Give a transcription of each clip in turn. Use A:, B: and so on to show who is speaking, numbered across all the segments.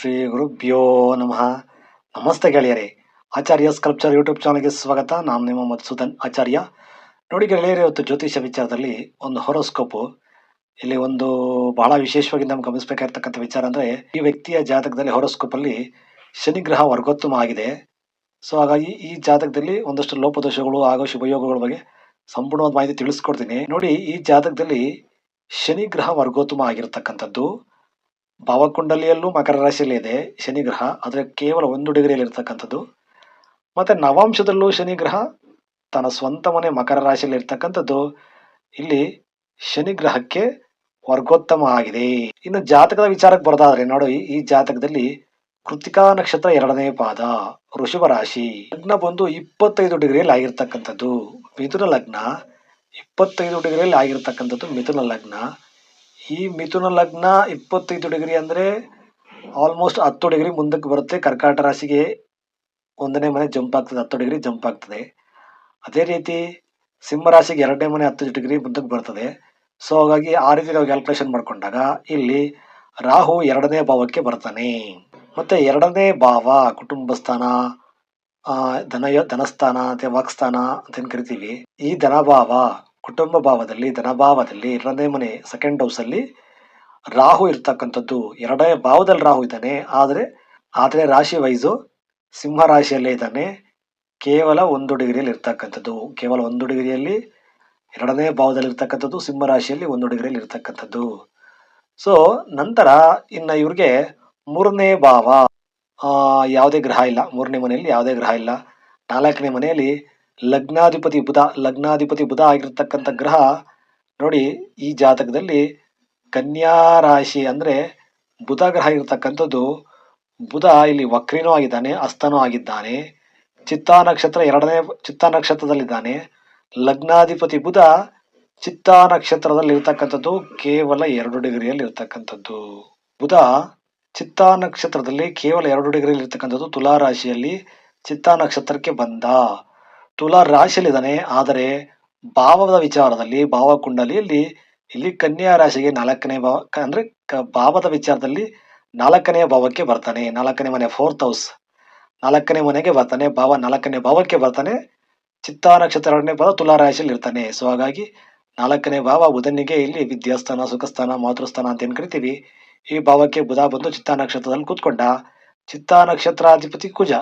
A: ಶ್ರೀ ಗುರುಭ್ಯೋ ನಮಃ. ನಮಸ್ತೆ ಗೆಳೆಯರೇ. ಆಚಾರ್ಯ ಸ್ಕಲ್ಪ್ಚರ್ ಯೂಟ್ಯೂಬ್ ಚಾನಲ್ಗೆ ಸ್ವಾಗತ. ನಾನು ನಿಮ್ಮ ಮಧುಸೂದನ್ ಆಚಾರ್ಯ. ನೋಡಿ ಗೆಳೆಯರೇ, ಇವತ್ತು ಜ್ಯೋತಿಷ ವಿಚಾರದಲ್ಲಿ ಒಂದು ಹೊರೋಸ್ಕೋಪು ಇಲ್ಲಿ ಒಂದು ಬಹಳ ವಿಶೇಷವಾಗಿ ನಮ್ಗೆ ಗಮನಿಸಬೇಕಾಗಿರ್ತಕ್ಕಂಥ ವಿಚಾರ ಅಂದರೆ, ಈ ವ್ಯಕ್ತಿಯ ಜಾತಕದಲ್ಲಿ ಹೊರೋಸ್ಕೋಪಲ್ಲಿ ಶನಿ ಗ್ರಹ ವರ್ಗೋತ್ತಮ ಆಗಿದೆ. ಸೊ ಹಾಗಾಗಿ ಈ ಜಾತಕದಲ್ಲಿ ಒಂದಷ್ಟು ಲೋಪದೋಷಗಳು ಹಾಗೂ ಶುಭಯೋಗಗಳ ಬಗ್ಗೆ ಸಂಪೂರ್ಣವಾದ ಮಾಹಿತಿ ತಿಳಿಸ್ಕೊಡ್ತೀನಿ. ನೋಡಿ, ಈ ಜಾತಕದಲ್ಲಿ ಶನಿ ಗ್ರಹ ವರ್ಗೋತ್ತಮ ಆಗಿರ್ತಕ್ಕಂಥದ್ದು. ಭಾವಕುಂಡಲಿಯಲ್ಲೂ ಮಕರ ರಾಶಿಯಲ್ಲಿ ಇದೆ ಶನಿ ಗ್ರಹ, ಆದರೆ ಕೇವಲ ಒಂದು ಡಿಗ್ರಿಯಲ್ಲಿ ಇರ್ತಕ್ಕಂಥದ್ದು. ಮತ್ತೆ ನವಾಂಶದಲ್ಲೂ ಶನಿ ಗ್ರಹ, ತನ್ನ ಸ್ವಂತ ಮನೆ ಮಕರ ರಾಶಿಯಲ್ಲಿ ಇರ್ತಕ್ಕಂಥದ್ದು. ಇಲ್ಲಿ ಶನಿ ಗ್ರಹಕ್ಕೆ ವರ್ಗೋತ್ತಮ ಆಗಿದೆ. ಇನ್ನು ಜಾತಕದ ವಿಚಾರಕ್ಕೆ ಬರೋದಾದ್ರೆ ನೋಡಿ, ಈ ಜಾತಕದಲ್ಲಿ ಕೃತಿಕಾ ನಕ್ಷತ್ರ ಎರಡನೇ ಪಾದ, ವೃಷಭ ರಾಶಿ. ಲಗ್ನ ಬಂದು ಇಪ್ಪತ್ತೈದು ಡಿಗ್ರಿಯಲ್ಲಿ ಆಗಿರ್ತಕ್ಕಂಥದ್ದು. ಮಿಥುನ ಲಗ್ನ ಇಪ್ಪತ್ತೈದು ಡಿಗ್ರಿಯಲ್ಲಿ ಆಗಿರ್ತಕ್ಕಂಥದ್ದು ಮಿಥುನ ಲಗ್ನ. ಈ ಮಿಥುನ ಲಗ್ನ ಇಪ್ಪತ್ತೈದು ಡಿಗ್ರಿ ಅಂದರೆ ಆಲ್ಮೋಸ್ಟ್ ಹತ್ತು ಡಿಗ್ರಿ ಮುಂದಕ್ಕೆ ಬರುತ್ತೆ. ಕರ್ಕಾಟ ರಾಶಿಗೆ ಒಂದನೇ ಮನೆ ಜಂಪ್ ಆಗ್ತದೆ, ಹತ್ತು ಡಿಗ್ರಿ ಜಂಪ್ ಆಗ್ತದೆ. ಅದೇ ರೀತಿ ಸಿಂಹ ರಾಶಿಗೆ ಎರಡನೇ ಮನೆ ಹತ್ತು ಡಿಗ್ರಿ ಮುಂದಕ್ಕೆ ಬರ್ತದೆ. ಸೊ ಹಾಗಾಗಿ ಆ ರೀತಿ ನಾವು ಕ್ಯಾಲ್ಕುಲೇಷನ್ ಮಾಡ್ಕೊಂಡಾಗ ಇಲ್ಲಿ ರಾಹು ಎರಡನೇ ಭಾವಕ್ಕೆ ಬರ್ತಾನೆ. ಮತ್ತೆ ಎರಡನೇ ಭಾವ ಕುಟುಂಬಸ್ಥಾನ ಧನಯ ಧನಸ್ಥಾನ ಮತ್ತು ವಾಕ್ಸ್ಥಾನ ಅಂತ ಏನ್ ಕರಿತೀವಿ? ಈ ಧನಭಾವ ಕುಟುಂಬ ಭಾವದಲ್ಲಿ, ಧನಭಾವದಲ್ಲಿ ಎರಡನೇ ಮನೆ ಸೆಕೆಂಡ್ ಹೌಸ್ ಅಲ್ಲಿ ರಾಹು ಇರ್ತಕ್ಕಂಥದ್ದು. ಎರಡನೇ ಭಾವದಲ್ಲಿ ರಾಹು ಇದ್ದಾನೆ. ಆದರೆ ಆದರೆ ರಾಶಿ ವೈಸು ಸಿಂಹ ರಾಶಿಯಲ್ಲೇ ಇದ್ದಾನೆ. ಕೇವಲ ಒಂದು ಡಿಗ್ರಿಯಲ್ಲಿ ಇರ್ತಕ್ಕಂಥದ್ದು. ಕೇವಲ ಒಂದು ಡಿಗ್ರಿಯಲ್ಲಿ, ಎರಡನೇ ಭಾವದಲ್ಲಿ ಇರ್ತಕ್ಕಂಥದ್ದು, ಸಿಂಹ ರಾಶಿಯಲ್ಲಿ ಒಂದು ಡಿಗ್ರಿಯಲ್ಲಿ ಇರ್ತಕ್ಕಂಥದ್ದು. ಸೊ ನಂತರ ಇನ್ನು ಇವ್ರಿಗೆ ಮೂರನೇ ಭಾವ ಯಾವುದೇ ಗ್ರಹ ಇಲ್ಲ. ಮೂರನೇ ಮನೆಯಲ್ಲಿ ಯಾವುದೇ ಗ್ರಹ ಇಲ್ಲ. ನಾಲ್ಕನೇ ಮನೆಯಲ್ಲಿ ಲಗ್ನಾಧಿಪತಿ ಬುಧ ಲಗ್ನಾಧಿಪತಿ ಬುಧ ಆಗಿರ್ತಕ್ಕಂಥ ಗ್ರಹ ನೋಡಿ ಈ ಜಾತಕದಲ್ಲಿ ಕನ್ಯಾ ರಾಶಿ ಅಂದರೆ ಬುಧ ಗ್ರಹ ಇರತಕ್ಕಂಥದ್ದು. ಬುಧ ಇಲ್ಲಿ ವಕ್ರಿನೂ ಆಗಿದ್ದಾನೆ, ಅಸ್ತನೂ ಆಗಿದ್ದಾನೆ. ಚಿತ್ತಾ ನಕ್ಷತ್ರ ಎರಡನೇ, ಚಿತ್ತಾ ನಕ್ಷತ್ರದಲ್ಲಿದ್ದಾನೆ. ಲಗ್ನಾಧಿಪತಿ ಬುಧ ಚಿತ್ತಾ ನಕ್ಷತ್ರದಲ್ಲಿ ಇರ್ತಕ್ಕಂಥದ್ದು ಕೇವಲ ಎರಡು ಡಿಗ್ರಿಯಲ್ಲಿ ಇರ್ತಕ್ಕಂಥದ್ದು. ಬುಧ ಚಿತ್ತಾ ನಕ್ಷತ್ರದಲ್ಲಿ ಕೇವಲ ಎರಡು ಡಿಗ್ರಿಯಲ್ಲಿ ಇರ್ತಕ್ಕಂಥದ್ದು ತುಲಾ ರಾಶಿಯಲ್ಲಿ ಚಿತ್ತಾ ನಕ್ಷತ್ರಕ್ಕೆ ಬಂದ. ತುಲಾ ರಾಶಿಯಲ್ಲಿದ್ದಾನೆ. ಆದರೆ ಭಾವದ ವಿಚಾರದಲ್ಲಿ, ಭಾವ ಕುಂಡಲಿಯಲ್ಲಿ ಇಲ್ಲಿ ಕನ್ಯಾ ರಾಶಿಗೆ ನಾಲ್ಕನೇ ಭಾವ ಅಂದ್ರೆ ಭಾವದ ವಿಚಾರದಲ್ಲಿ ನಾಲ್ಕನೇ ಭಾವಕ್ಕೆ ಬರ್ತಾನೆ. ನಾಲ್ಕನೇ ಮನೆ ಫೋರ್ತ್ ಹೌಸ್ ನಾಲ್ಕನೇ ಮನೆಗೆ ಬರ್ತಾನೆ. ಭಾವ ನಾಲ್ಕನೇ ಭಾವಕ್ಕೆ ಬರ್ತಾನೆ. ಚಿತ್ತಾ ನಕ್ಷತ್ರ ಎರಡನೇ ಭಾವ ತುಲಾ ರಾಶಿಯಲ್ಲಿ ಇರ್ತಾನೆ. ಸೊ ಹಾಗಾಗಿ ನಾಲ್ಕನೇ ಭಾವ ಬುಧನಿಗೆ ಇಲ್ಲಿ ವಿದ್ಯಾಸ್ಥಾನ, ಸುಖಸ್ಥಾನ, ಮಾತೃಸ್ಥಾನ ಅಂತ ಏನ್ ಕರಿತೀವಿ? ಈ ಭಾವಕ್ಕೆ ಬುಧ ಬಂದು ಚಿತ್ತಾ ನಕ್ಷತ್ರದಲ್ಲಿ ಕೂತ್ಕೊಂಡ. ಚಿತ್ತ ನಕ್ಷತ್ರಾಧಿಪತಿ ಕುಜ.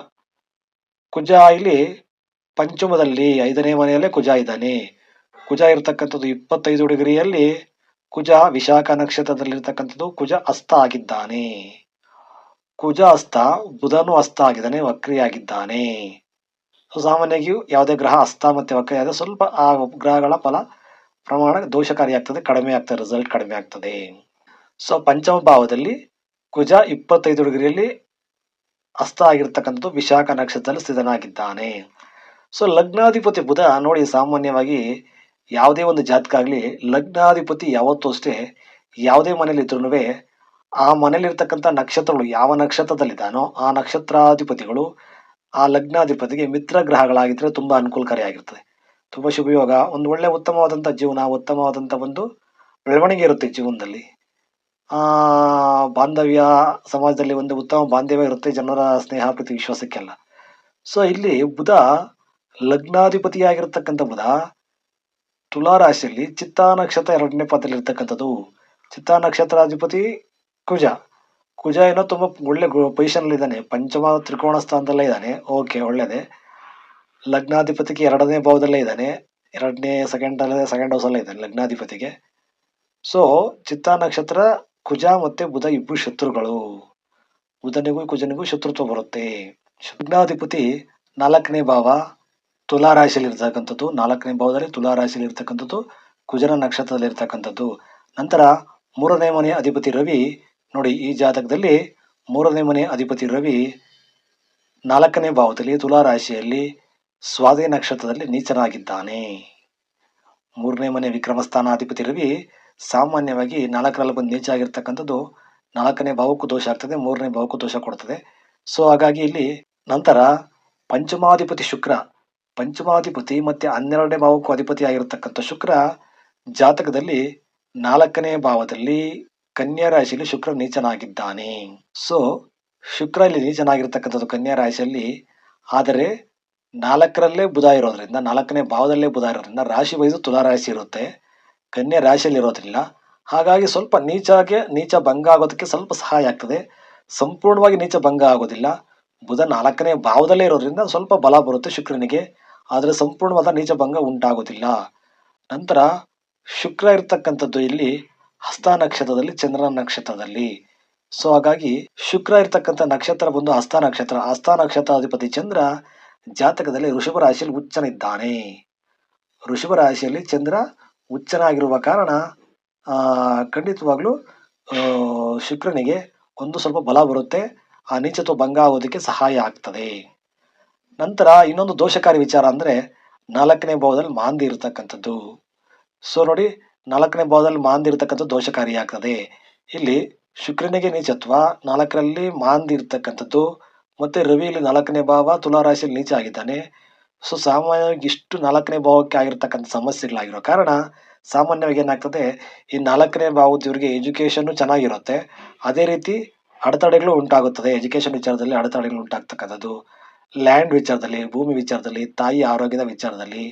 A: ಕುಜ ಇಲ್ಲಿ ಪಂಚಮದಲ್ಲಿ ಐದನೇ ಮನೆಯಲ್ಲೇ ಕುಜ ಇದ್ದಾನೆ. ಕುಜ ಇರತಕ್ಕಂಥದ್ದು ಇಪ್ಪತ್ತೈದು ಡಿಗ್ರಿಯಲ್ಲಿ ಕುಜ ವಿಶಾಖ ನಕ್ಷತ್ರದಲ್ಲಿರ್ತಕ್ಕಂಥದ್ದು ಕುಜ ಅಸ್ತ ಆಗಿದ್ದಾನೆ. ಕುಜ ಅಸ್ತ ಬುಧನು ಅಸ್ತ ಆಗಿದ್ದಾನೆ ವಕ್ರಿಯಾಗಿದ್ದಾನೆ ಸೊ, ಸಾಮಾನ್ಯವಾಗಿ ಯಾವುದೇ ಗ್ರಹ ಅಸ್ತ ಮತ್ತೆ ವಕ್ರಿ ಆದರೆ ಸ್ವಲ್ಪ ಆ ಗ್ರಹಗಳ ಫಲ ಪ್ರಮಾಣ ದೋಷಕಾರಿಯಾಗ್ತದೆ ಕಡಿಮೆ ಆಗ್ತದೆ ರಿಸಲ್ಟ್ ಕಡಿಮೆ ಆಗ್ತದೆ. ಸೊ, ಪಂಚಮ ಭಾವದಲ್ಲಿ ಕುಜ ಇಪ್ಪತ್ತೈದು ಡಿಗ್ರಿಯಲ್ಲಿ ಅಸ್ತ ಆಗಿರ್ತಕ್ಕಂಥದ್ದು ವಿಶಾಖ ನಕ್ಷತ್ರದಲ್ಲಿ ಸ್ಥಿತನಾಗಿದ್ದಾನೆ. ಸೊ ಲಗ್ನಾಧಿಪತಿ ಬುಧ ನೋಡಿ ಸಾಮಾನ್ಯವಾಗಿ ಯಾವುದೇ ಒಂದು ಜಾತಕ ಆಗಲಿ, ಲಗ್ನಾಧಿಪತಿ ಯಾವತ್ತೂ ಅಷ್ಟೇ ಯಾವುದೇ ಮನೇಲಿ ಇದ್ರು ಆ ಮನೇಲಿರ್ತಕ್ಕಂಥ ನಕ್ಷತ್ರಗಳು ಯಾವ ನಕ್ಷತ್ರದಲ್ಲಿದ್ದಾನೋ ಆ ನಕ್ಷತ್ರಾಧಿಪತಿಗಳು ಆ ಲಗ್ನಾಧಿಪತಿಗೆ ಮಿತ್ರ ಗ್ರಹಗಳಾಗಿದ್ದರೆ ತುಂಬಾ ಅನುಕೂಲಕಾರಿಯಾಗಿರ್ತದೆ. ತುಂಬ ಶುಭಯೋಗ ಒಂದು ಒಳ್ಳೆ ಉತ್ತಮವಾದಂಥ ಜೀವನ, ಉತ್ತಮವಾದಂಥ ಒಂದು ಬೆಳವಣಿಗೆ ಇರುತ್ತೆ ಜೀವನದಲ್ಲಿ. ಬಾಂಧವ್ಯ ಸಮಾಜದಲ್ಲಿ ಒಂದು ಉತ್ತಮ ಬಾಂಧವ್ಯ ಇರುತ್ತೆ ಜನರ ಸ್ನೇಹ, ಪ್ರತಿ ವಿಶ್ವಾಸಕ್ಕೆಲ್ಲ ಸೊ ಇಲ್ಲಿ ಬುಧ ಲಗ್ನಾಧಿಪತಿಯಾಗಿರ್ತಕ್ಕಂಥ ಬುಧ ತುಲಾ ರಾಶಿಯಲ್ಲಿ ಚಿತ್ತಾ ನಕ್ಷತ್ರ ಎರಡನೇ ಪದದಲ್ಲಿರ್ತಕ್ಕಂಥದ್ದು ಚಿತ್ತಾ ನಕ್ಷತ್ರಾಧಿಪತಿ ಕುಜ. ಕುಜ ಏನೋ ತುಂಬ ಒಳ್ಳೆ ಪೊಸಿಷನ್ ಅಲ್ಲಿ ಇದ್ದಾನೆ ಪಂಚಮ ತ್ರಿಕೋಣ ಸ್ಥಾನದಲ್ಲೇ ಇದ್ದಾನೆ. ಓಕೆ ಒಳ್ಳೆಯದೇ ಲಗ್ನಾಧಿಪತಿಗೆ ಎರಡನೇ ಭಾವದಲ್ಲೇ ಇದ್ದಾನೆ. ಎರಡನೇ ಸೆಕೆಂಡ್ ಅಲ್ಲದೆ ಸೆಕೆಂಡ್ ಹೌಸ್ ಅಲ್ಲೇ ಇದ್ದಾನೆ ಲಗ್ನಾಧಿಪತಿಗೆ. ಸೊ ಚಿತ್ತಾ ನಕ್ಷತ್ರ, ಕುಜ ಮತ್ತೆ ಬುಧ ಇಬ್ಬರು ಶತ್ರುಗಳು. ಬುಧನಿಗೂ ಕುಜನಿಗೂ ಶತ್ರುತ್ವ ಬರುತ್ತೆ. ಲಗ್ನಾಧಿಪತಿ ನಾಲ್ಕನೇ ಭಾವ. ತುಲಾ ರಾಶಿಯಲ್ಲಿ ಇರ್ತಕ್ಕಂಥದ್ದು ನಾಲ್ಕನೇ ಭಾವದಲ್ಲಿ ತುಲಾ ರಾಶಿಯಲ್ಲಿ ಇರ್ತಕ್ಕಂಥದ್ದು ಕುಜನ ನಕ್ಷತ್ರದಲ್ಲಿ ಇರ್ತಕ್ಕಂಥದ್ದು ನಂತರ ಮೂರನೇ ಮನೆ ಅಧಿಪತಿ ರವಿ. ನೋಡಿ, ಈ ಜಾತಕದಲ್ಲಿ ಮೂರನೇ ಮನೆ ಅಧಿಪತಿ ರವಿ ನಾಲ್ಕನೇ ಭಾವದಲ್ಲಿ ತುಲಾ ರಾಶಿಯಲ್ಲಿ ಸ್ವಾಧಿ ನಕ್ಷತ್ರದಲ್ಲಿ ನೀಚನಾಗಿದ್ದಾನೆ. ಮೂರನೇ ಮನೆ ವಿಕ್ರಮಸ್ಥಾನ ಅಧಿಪತಿ ರವಿ ಸಾಮಾನ್ಯವಾಗಿ ನಾಲ್ಕರಲ್ಲಿ ಬಂದು ನೀಚ ಆಗಿರ್ತಕ್ಕಂಥದ್ದು ನಾಲ್ಕನೇ ಭಾವಕ್ಕೂ ದೋಷ ಆಗ್ತದೆ, ಮೂರನೇ ಭಾವಕ್ಕೂ ದೋಷ ಕೊಡ್ತದೆ. ಸೊ ಹಾಗಾಗಿ ಇಲ್ಲಿ ನಂತರ ಪಂಚಮಾಧಿಪತಿ ಶುಕ್ರ. ಪಂಚಮಾಧಿಪತಿ ಮತ್ತೆ ಹನ್ನೆರಡನೇ ಭಾವಕ್ಕೂ ಅಧಿಪತಿ ಆಗಿರತಕ್ಕಂಥ ಶುಕ್ರ ಜಾತಕದಲ್ಲಿ ನಾಲ್ಕನೇ ಭಾವದಲ್ಲಿ ಕನ್ಯಾ ರಾಶಿಯಲ್ಲಿ ಶುಕ್ರ ನೀಚನಾಗಿದ್ದಾನೆ. ಸೊ ಶುಕ್ರ ಇಲ್ಲಿ ನೀಚನಾಗಿರ್ತಕ್ಕಂಥದ್ದು ಕನ್ಯಾ ರಾಶಿಯಲ್ಲಿ, ಆದರೆ ನಾಲ್ಕರಲ್ಲೇ ಬುಧ ಇರೋದ್ರಿಂದ, ನಾಲ್ಕನೇ ಭಾವದಲ್ಲೇ ಬುಧ ಇರೋದ್ರಿಂದ ರಾಶಿ ವಯಸ್ಸು ತುಲಾ ರಾಶಿ ಇರುತ್ತೆ. ಕನ್ಯಾ ರಾಶಿಯಲ್ಲಿ ಇರೋದಿಲ್ಲ ಹಾಗಾಗಿ ಸ್ವಲ್ಪ ನೀಚಾಗೆ ನೀಚ ಭಂಗ ಆಗೋದಕ್ಕೆ ಸ್ವಲ್ಪ ಸಹಾಯ ಆಗ್ತದೆ. ಸಂಪೂರ್ಣವಾಗಿ ನೀಚ ಭಂಗ ಆಗೋದಿಲ್ಲ. ಬುಧ ನಾಲ್ಕನೇ ಭಾವದಲ್ಲೇ ಇರೋದ್ರಿಂದ ಸ್ವಲ್ಪ ಬಲ ಬರುತ್ತೆ ಶುಕ್ರನಿಗೆ. ಆದರೆ ಸಂಪೂರ್ಣವಾದ ನೀಚ ಭಂಗ ಉಂಟಾಗೋದಿಲ್ಲ ನಂತರ ಶುಕ್ರ ಇರ್ತಕ್ಕಂಥದ್ದು ಇಲ್ಲಿ ಹಸ್ತ ನಕ್ಷತ್ರದಲ್ಲಿ ಚಂದ್ರನ ನಕ್ಷತ್ರದಲ್ಲಿ. ಸೊ ಹಾಗಾಗಿ ಶುಕ್ರ ಇರ್ತಕ್ಕಂಥ ನಕ್ಷತ್ರ ಬಂದು ಹಸ್ತ ನಕ್ಷತ್ರ. ಹಸ್ತ ನಕ್ಷತ್ರಾಧಿಪತಿ ಚಂದ್ರ ಜಾತಕದಲ್ಲಿ ಋಷಭ ರಾಶಿಯಲ್ಲಿ ಉಚ್ಚನಿದ್ದಾನೆ ಋಷಭ ರಾಶಿಯಲ್ಲಿ ಚಂದ್ರ ಉಚ್ಚನಾಗಿರುವ ಕಾರಣ ಖಂಡಿತವಾಗ್ಲೂ ಶುಕ್ರನಿಗೆ ಒಂದು ಸ್ವಲ್ಪ ಬಲ ಬರುತ್ತೆ. ಆ ನೀಚತ್ವ ಭಂಗ ಆಗೋದಕ್ಕೆ ಸಹಾಯ ಆಗ್ತದೆ. ನಂತರ ಇನ್ನೊಂದು ದೋಷಕಾರಿ ವಿಚಾರ ಅಂದ್ರೆ ನಾಲ್ಕನೇ ಭಾವದಲ್ಲಿ ಮಾಂದಿ ಇರತಕ್ಕಂಥದ್ದು. ಸೊ ನೋಡಿ, ನಾಲ್ಕನೇ ಭಾವದಲ್ಲಿ ಮಾಂದಿ ಇರತಕ್ಕಂಥದ್ದು ದೋಷಕಾರಿ ಆಗ್ತದೆ ಇಲ್ಲಿ ಶುಕ್ರನಿಗೆ ನೀಚತ್ವ, ನಾಲ್ಕರಲ್ಲಿ ಮಾಂದಿ ಇರತಕ್ಕಂಥದ್ದು, ಮತ್ತೆ ರವಿ ಇಲ್ಲಿ ನಾಲ್ಕನೇ ಭಾವ ತುಲಾರಾಶಿಯಲ್ಲಿ ನೀಚ ಆಗಿದ್ದಾನೆ. ಸೊ ಸಾಮಾನ್ಯವಾಗಿ ಇಷ್ಟು ನಾಲ್ಕನೇ ಭಾವಕ್ಕೆ ಆಗಿರ್ತಕ್ಕಂಥ ಸಮಸ್ಯೆಗಳಾಗಿರೋ ಕಾರಣ ಸಾಮಾನ್ಯವಾಗಿ ಏನಾಗ್ತದೆ, ಈ ನಾಲ್ಕನೇ ಭಾವದ ಇವರಿಗೆ ಎಜುಕೇಶನ್ ಚೆನ್ನಾಗಿರುತ್ತೆ. ಅದೇ ರೀತಿ ಅಡೆತಡೆಗಳು ಉಂಟಾಗುತ್ತದೆ. ಎಜುಕೇಶನ್ ವಿಚಾರದಲ್ಲಿ ಅಡೆತಡೆಗಳು ಉಂಟಾಗ್ತಕ್ಕಂಥದ್ದು. ಲ್ಯಾಂಡ್ ವಿಚಾರದಲ್ಲಿ, ಭೂಮಿ ವಿಚಾರದಲ್ಲಿ, ತಾಯಿ ಆರೋಗ್ಯದ ವಿಚಾರದಲ್ಲಿ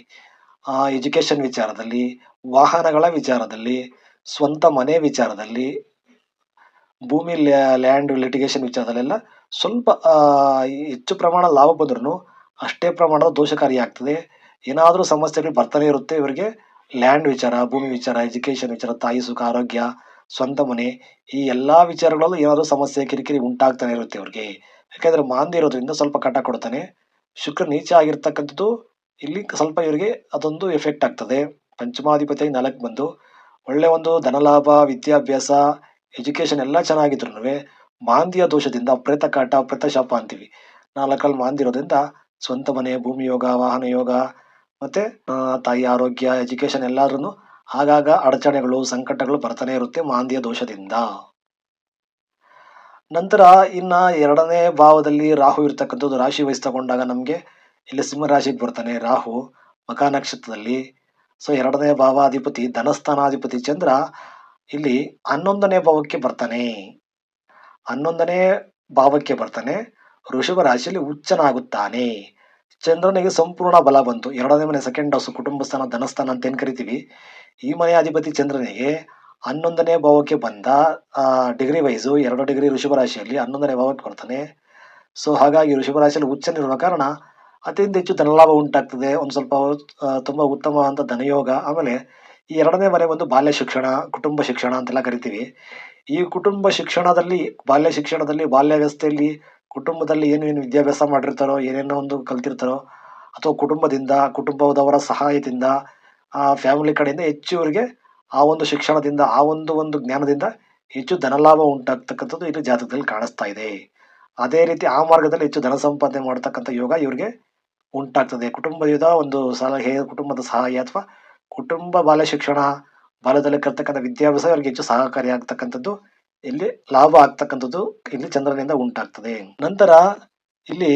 A: ಎಜುಕೇಶನ್ ವಿಚಾರದಲ್ಲಿ, ವಾಹನಗಳ ವಿಚಾರದಲ್ಲಿ, ಸ್ವಂತ ಮನೆ ವಿಚಾರದಲ್ಲಿ, ಭೂಮಿ ಲ್ಯಾಂಡ್ ಲಿಟಿಗೇಷನ್ ವಿಚಾರದಲ್ಲೆಲ್ಲ ಸ್ವಲ್ಪ ಹೆಚ್ಚು ಪ್ರಮಾಣ ಲಾಭ ಬಂದ್ರೂ ಅಷ್ಟೇ ಪ್ರಮಾಣದ ದೋಷಕಾರಿ ಆಗ್ತದೆ. ಏನಾದರೂ ಸಮಸ್ಯೆಗಳು ಬರ್ತಾನೆ ಇರುತ್ತೆ ಇವರಿಗೆ. ಲ್ಯಾಂಡ್ ವಿಚಾರ, ಭೂಮಿ ವಿಚಾರ ಎಜುಕೇಶನ್ ವಿಚಾರ, ತಾಯಿ ಸುಖ, ಆರೋಗ್ಯ, ಸ್ವಂತ ಮನೆ ಈ ಎಲ್ಲ ವಿಚಾರಗಳಲ್ಲೂ ಏನಾದರೂ ಸಮಸ್ಯೆ, ಕಿರಿಕಿರಿ ಉಂಟಾಗ್ತಾನೆ ಇರುತ್ತೆ ಇವ್ರಿಗೆ. ಯಾಕಂದ್ರೆ ಮಾಂದಿ ಇರೋದ್ರಿಂದ ಸ್ವಲ್ಪ ಕಟ ಕೊಡ್ತಾನೆ. ಶುಕ್ರ ನೀಚ ಆಗಿರ್ತಕ್ಕಂಥದ್ದು, ಇಲ್ಲಿ ಸ್ವಲ್ಪ ಇವರಿಗೆ ಅದೊಂದು ಎಫೆಕ್ಟ್ ಆಗ್ತದೆ. ಪಂಚಮಾಧಿಪತಿಯಾಗಿ ನಾಲ್ಕು ಬಂದು, ಒಳ್ಳೆ ಒಂದು ಧನಲಾಭ, ವಿದ್ಯಾಭ್ಯಾಸ ಎಜುಕೇಶನ್ ಎಲ್ಲ ಚೆನ್ನಾಗಿದ್ರು ಮಾಂದಿಯ ದೋಷದಿಂದ ಪ್ರೇತ ಕಾಟ ಪ್ರೇತ ಶಾಪ ಅಂತೀವಿ. ನಾಲ್ಕಲ್ಲಿ ಮಾಂದಿ ಇರೋದ್ರಿಂದ ಸ್ವಂತ ಮನೆ, ಭೂಮಿ ಯೋಗ, ವಾಹನ ಯೋಗ, ಮತ್ತೆ ತಾಯಿ ಆರೋಗ್ಯ ಎಜುಕೇಶನ್ ಎಲ್ಲಾದ್ರೂ ಆಗಾಗ ಅಡಚಣೆಗಳು, ಸಂಕಟಗಳು ಬರ್ತಾನೆ ಇರುತ್ತೆ ಮಾಂದಿಯ ದೋಷದಿಂದ. ನಂತರ ಇನ್ನ ಎರಡನೇ ಭಾವದಲ್ಲಿ ರಾಹು ಇರ್ತಕ್ಕಂಥದ್ದು ರಾಶಿ ವಹಿಸಿ ತಗೊಂಡಾಗ ನಮಗೆ ಇಲ್ಲಿ ಸಿಂಹ ರಾಶಿಗೆ ಬರ್ತಾನೆ ರಾಹು ಮಕ ನಕ್ಷತ್ರದಲ್ಲಿ. ಸೊ ಎರಡನೇ ಭಾವ ಅಧಿಪತಿ ಧನಸ್ಥಾನಾಧಿಪತಿ ಚಂದ್ರ ಇಲ್ಲಿ ಹನ್ನೊಂದನೇ ಭಾವಕ್ಕೆ ಬರ್ತಾನೆ. ಹನ್ನೊಂದನೇ ಭಾವಕ್ಕೆ ಬರ್ತಾನೆ. ಋಷಭ ರಾಶಿಯಲ್ಲಿ ಉಚ್ಚನಾಗುತ್ತಾನೆ ಚಂದ್ರನಿಗೆ ಸಂಪೂರ್ಣ ಬಲ ಬಂತು. ಎರಡನೇ ಮನೆ ಸೆಕೆಂಡ್ ಹೌಸ್ ಕುಟುಂಬ ಸ್ಥಾನ ಧನಸ್ಥಾನ ಅಂತ ಏನ್ ಕರಿತೀವಿ? ಈ ಮನೆಯ ಅಧಿಪತಿ ಚಂದ್ರನಿಗೆ ಹನ್ನೊಂದನೇ ಭಾವಕ್ಕೆ ಬಂದ ಡಿಗ್ರಿ ವೈಸು ಎರಡು ಡಿಗ್ರಿ ಋಷಭ ರಾಶಿಯಲ್ಲಿ ಹನ್ನೊಂದನೇ ಭಾವಕ್ಕೆ ಬರ್ತಾನೆ ಸೊ ಹಾಗಾಗಿ ಋಷಭ ರಾಶಿಯಲ್ಲಿ ಉಚ್ಚನಿರುವ ಕಾರಣ, ಅತ್ಯಂತ ಹೆಚ್ಚು ಧನಲಾಭ ಉಂಟಾಗ್ತದೆ. ಒಂದು ಸ್ವಲ್ಪ ತುಂಬ ಉತ್ತಮವಾದಂಥ ಉತ್ತಮವಾದ ಧನಯೋಗ. ಆಮೇಲೆ ಈ ಎರಡನೇ ಮನೆ ಒಂದು ಬಾಲ್ಯ ಶಿಕ್ಷಣ, ಕುಟುಂಬ ಶಿಕ್ಷಣ ಅಂತೆಲ್ಲ ಕರಿತೀವಿ. ಈ ಕುಟುಂಬ ಶಿಕ್ಷಣದಲ್ಲಿ, ಬಾಲ್ಯ ಶಿಕ್ಷಣದಲ್ಲಿ, ಬಾಲ್ಯ ವ್ಯವಸ್ಥೆಯಲ್ಲಿ ಕುಟುಂಬದಲ್ಲಿ ಏನೇನು ವಿದ್ಯಾಭ್ಯಾಸ ಮಾಡಿರ್ತಾರೋ, ಏನೇನೋ ಒಂದು ಕಲ್ತಿರ್ತಾರೋ, ಅಥವಾ ಕುಟುಂಬದಿಂದ, ಕುಟುಂಬದವರ ಸಹಾಯದಿಂದ ಫ್ಯಾಮಿಲಿ ಕಡೆಯಿಂದ ಹೆಚ್ಚು ಇವರಿಗೆ ಆ ಒಂದು ಶಿಕ್ಷಣದಿಂದ ಆ ಒಂದು ಒಂದು ಜ್ಞಾನದಿಂದ ಹೆಚ್ಚು ಧನಲಾಭ ಉಂಟಾಗ್ತಕ್ಕಂಥದ್ದು ಇಲ್ಲಿ ಜಾತಕದಲ್ಲಿ ಕಾಣಿಸ್ತಾ ಇದೆ. ಅದೇ ರೀತಿ ಆ ಮಾರ್ಗದಲ್ಲಿ ಹೆಚ್ಚು ಧನ ಸಂಪಾದನೆ ಮಾಡ್ತಕ್ಕಂಥ ಯೋಗ ಇವರಿಗೆ ಉಂಟಾಗ್ತದೆ. ಕುಟುಂಬದ ಒಂದು ಸಲಹೆ ಕುಟುಂಬದ ಸಹಾಯ ಅಥವಾ ಕುಟುಂಬ ಬಾಲ್ಯ ಶಿಕ್ಷಣ ಬಾಲ್ಯದಲ್ಲಿ ಕರ್ತಕ್ಕಂಥ ವಿದ್ಯಾಭ್ಯಾಸ ಅವರಿಗೆ ಹೆಚ್ಚು ಸಹಕಾರಿಯಾಗ್ತಕ್ಕಂಥದ್ದು ಇಲ್ಲಿ ಲಾಭ ಆಗ್ತಕ್ಕಂಥದ್ದು ಇಲ್ಲಿ ಚಂದ್ರನಿಂದ ಉಂಟಾಗ್ತದೆ. ನಂತರ ಇಲ್ಲಿ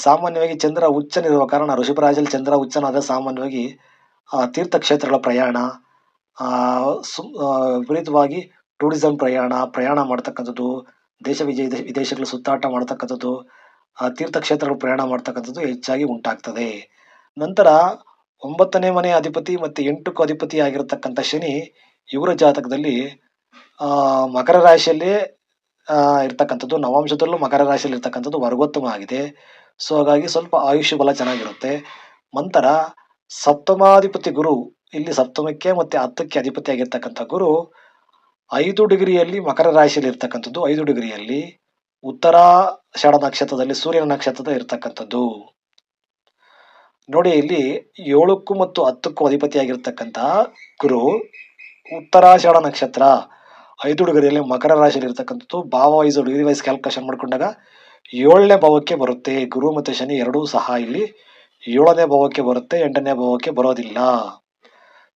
A: ಸಾಮಾನ್ಯವಾಗಿ ಚಂದ್ರ ಉಚ್ಚನಿರುವ ಕಾರಣ ಋಷಭರಾಜಲ್ಲಿ ಚಂದ್ರ ಉಚ್ಚನಾದ ಸಾಮಾನ್ಯವಾಗಿ ಆ, ತೀರ್ಥಕ್ಷೇತ್ರಗಳ ಪ್ರಯಾಣ ಸು- ವಿಪರೀತವಾಗಿ ಟೂರಿಸಂ ಪ್ರಯಾಣ ಪ್ರಯಾಣ ಮಾಡ್ತಕ್ಕಂಥದ್ದು, ದೇಶ ವಿಜಯ ವಿದೇಶಗಳು ಸುತ್ತಾಟ ಮಾಡ್ತಕ್ಕಂಥದ್ದು ತೀರ್ಥಕ್ಷೇತ್ರಗಳು ಪ್ರಯಾಣ ಮಾಡ್ತಕ್ಕಂಥದ್ದು ಹೆಚ್ಚಾಗಿ ಉಂಟಾಗ್ತದೆ. ನಂತರ ಒಂಬತ್ತನೇ ಮನೆ ಅಧಿಪತಿ ಮತ್ತೆ ಎಂಟಕ್ಕೂ ಅಧಿಪತಿ ಆಗಿರತಕ್ಕಂಥ ಶನಿ ಇವರ ಜಾತಕದಲ್ಲಿ ಮಕರ ರಾಶಿಯಲ್ಲಿ ಇರ್ತಕ್ಕಂಥದ್ದು. ನವಾಂಶದಲ್ಲೂ ಮಕರ ರಾಶಿಯಲ್ಲಿ ಇರ್ತಕ್ಕಂಥದ್ದು ವರ್ಗೋತ್ತಮ ಆಗಿದೆ. ಸೊ, ಹಾಗಾಗಿ ಸ್ವಲ್ಪ ಆಯುಷ್ಯ ಬಲ ಚೆನ್ನಾಗಿರುತ್ತೆ. ನಂತರ ಸಪ್ತಮಾಧಿಪತಿ ಗುರು ಇಲ್ಲಿ ಸಪ್ತಮಕ್ಕೆ ಮತ್ತೆ ಹತ್ತಕ್ಕೆ ಅಧಿಪತಿ ಆಗಿರ್ತಕ್ಕಂಥ ಗುರು ಐದು ಡಿಗ್ರಿಯಲ್ಲಿ ಮಕರ ರಾಶಿಯಲ್ಲಿ ಇರ್ತಕ್ಕಂಥದ್ದು. ಐದು ಡಿಗ್ರಿಯಲ್ಲಿ ಉತ್ತರಾಷಾಢ ನಕ್ಷತ್ರದಲ್ಲಿ ಸೂರ್ಯನ ನಕ್ಷತ್ರದ ಇರ್ತಕ್ಕಂಥದ್ದು. ನೋಡಿ, ಇಲ್ಲಿ ಏಳಕ್ಕೂ ಮತ್ತು ಹತ್ತಕ್ಕೂ ಅಧಿಪತಿಯಾಗಿರ್ತಕ್ಕಂಥ ಗುರು ಷಡ ನಕ್ಷತ್ರ. ಐದು ಡಿಗ್ರಿಯಲ್ಲಿ ಮಕರ ರಾಶಿಯಲ್ಲಿ ಇರ್ತಕ್ಕಂಥದ್ದು. ಭಾವ ಐದು ಡಿಗ್ರಿ ವೈಸ್ ಕ್ಯಾಲ್ಕುಲೇಷನ್ ಮಾಡಿಕೊಂಡಾಗ ಏಳನೇ ಭಾವಕ್ಕೆ ಬರುತ್ತೆ. ಗುರು ಮತ್ತು ಶನಿ ಎರಡೂ ಸಹ ಇಲ್ಲಿ ಏಳನೇ ಭಾವಕ್ಕೆ ಬರುತ್ತೆ, ಎಂಟನೇ ಭಾವಕ್ಕೆ ಬರೋದಿಲ್ಲ.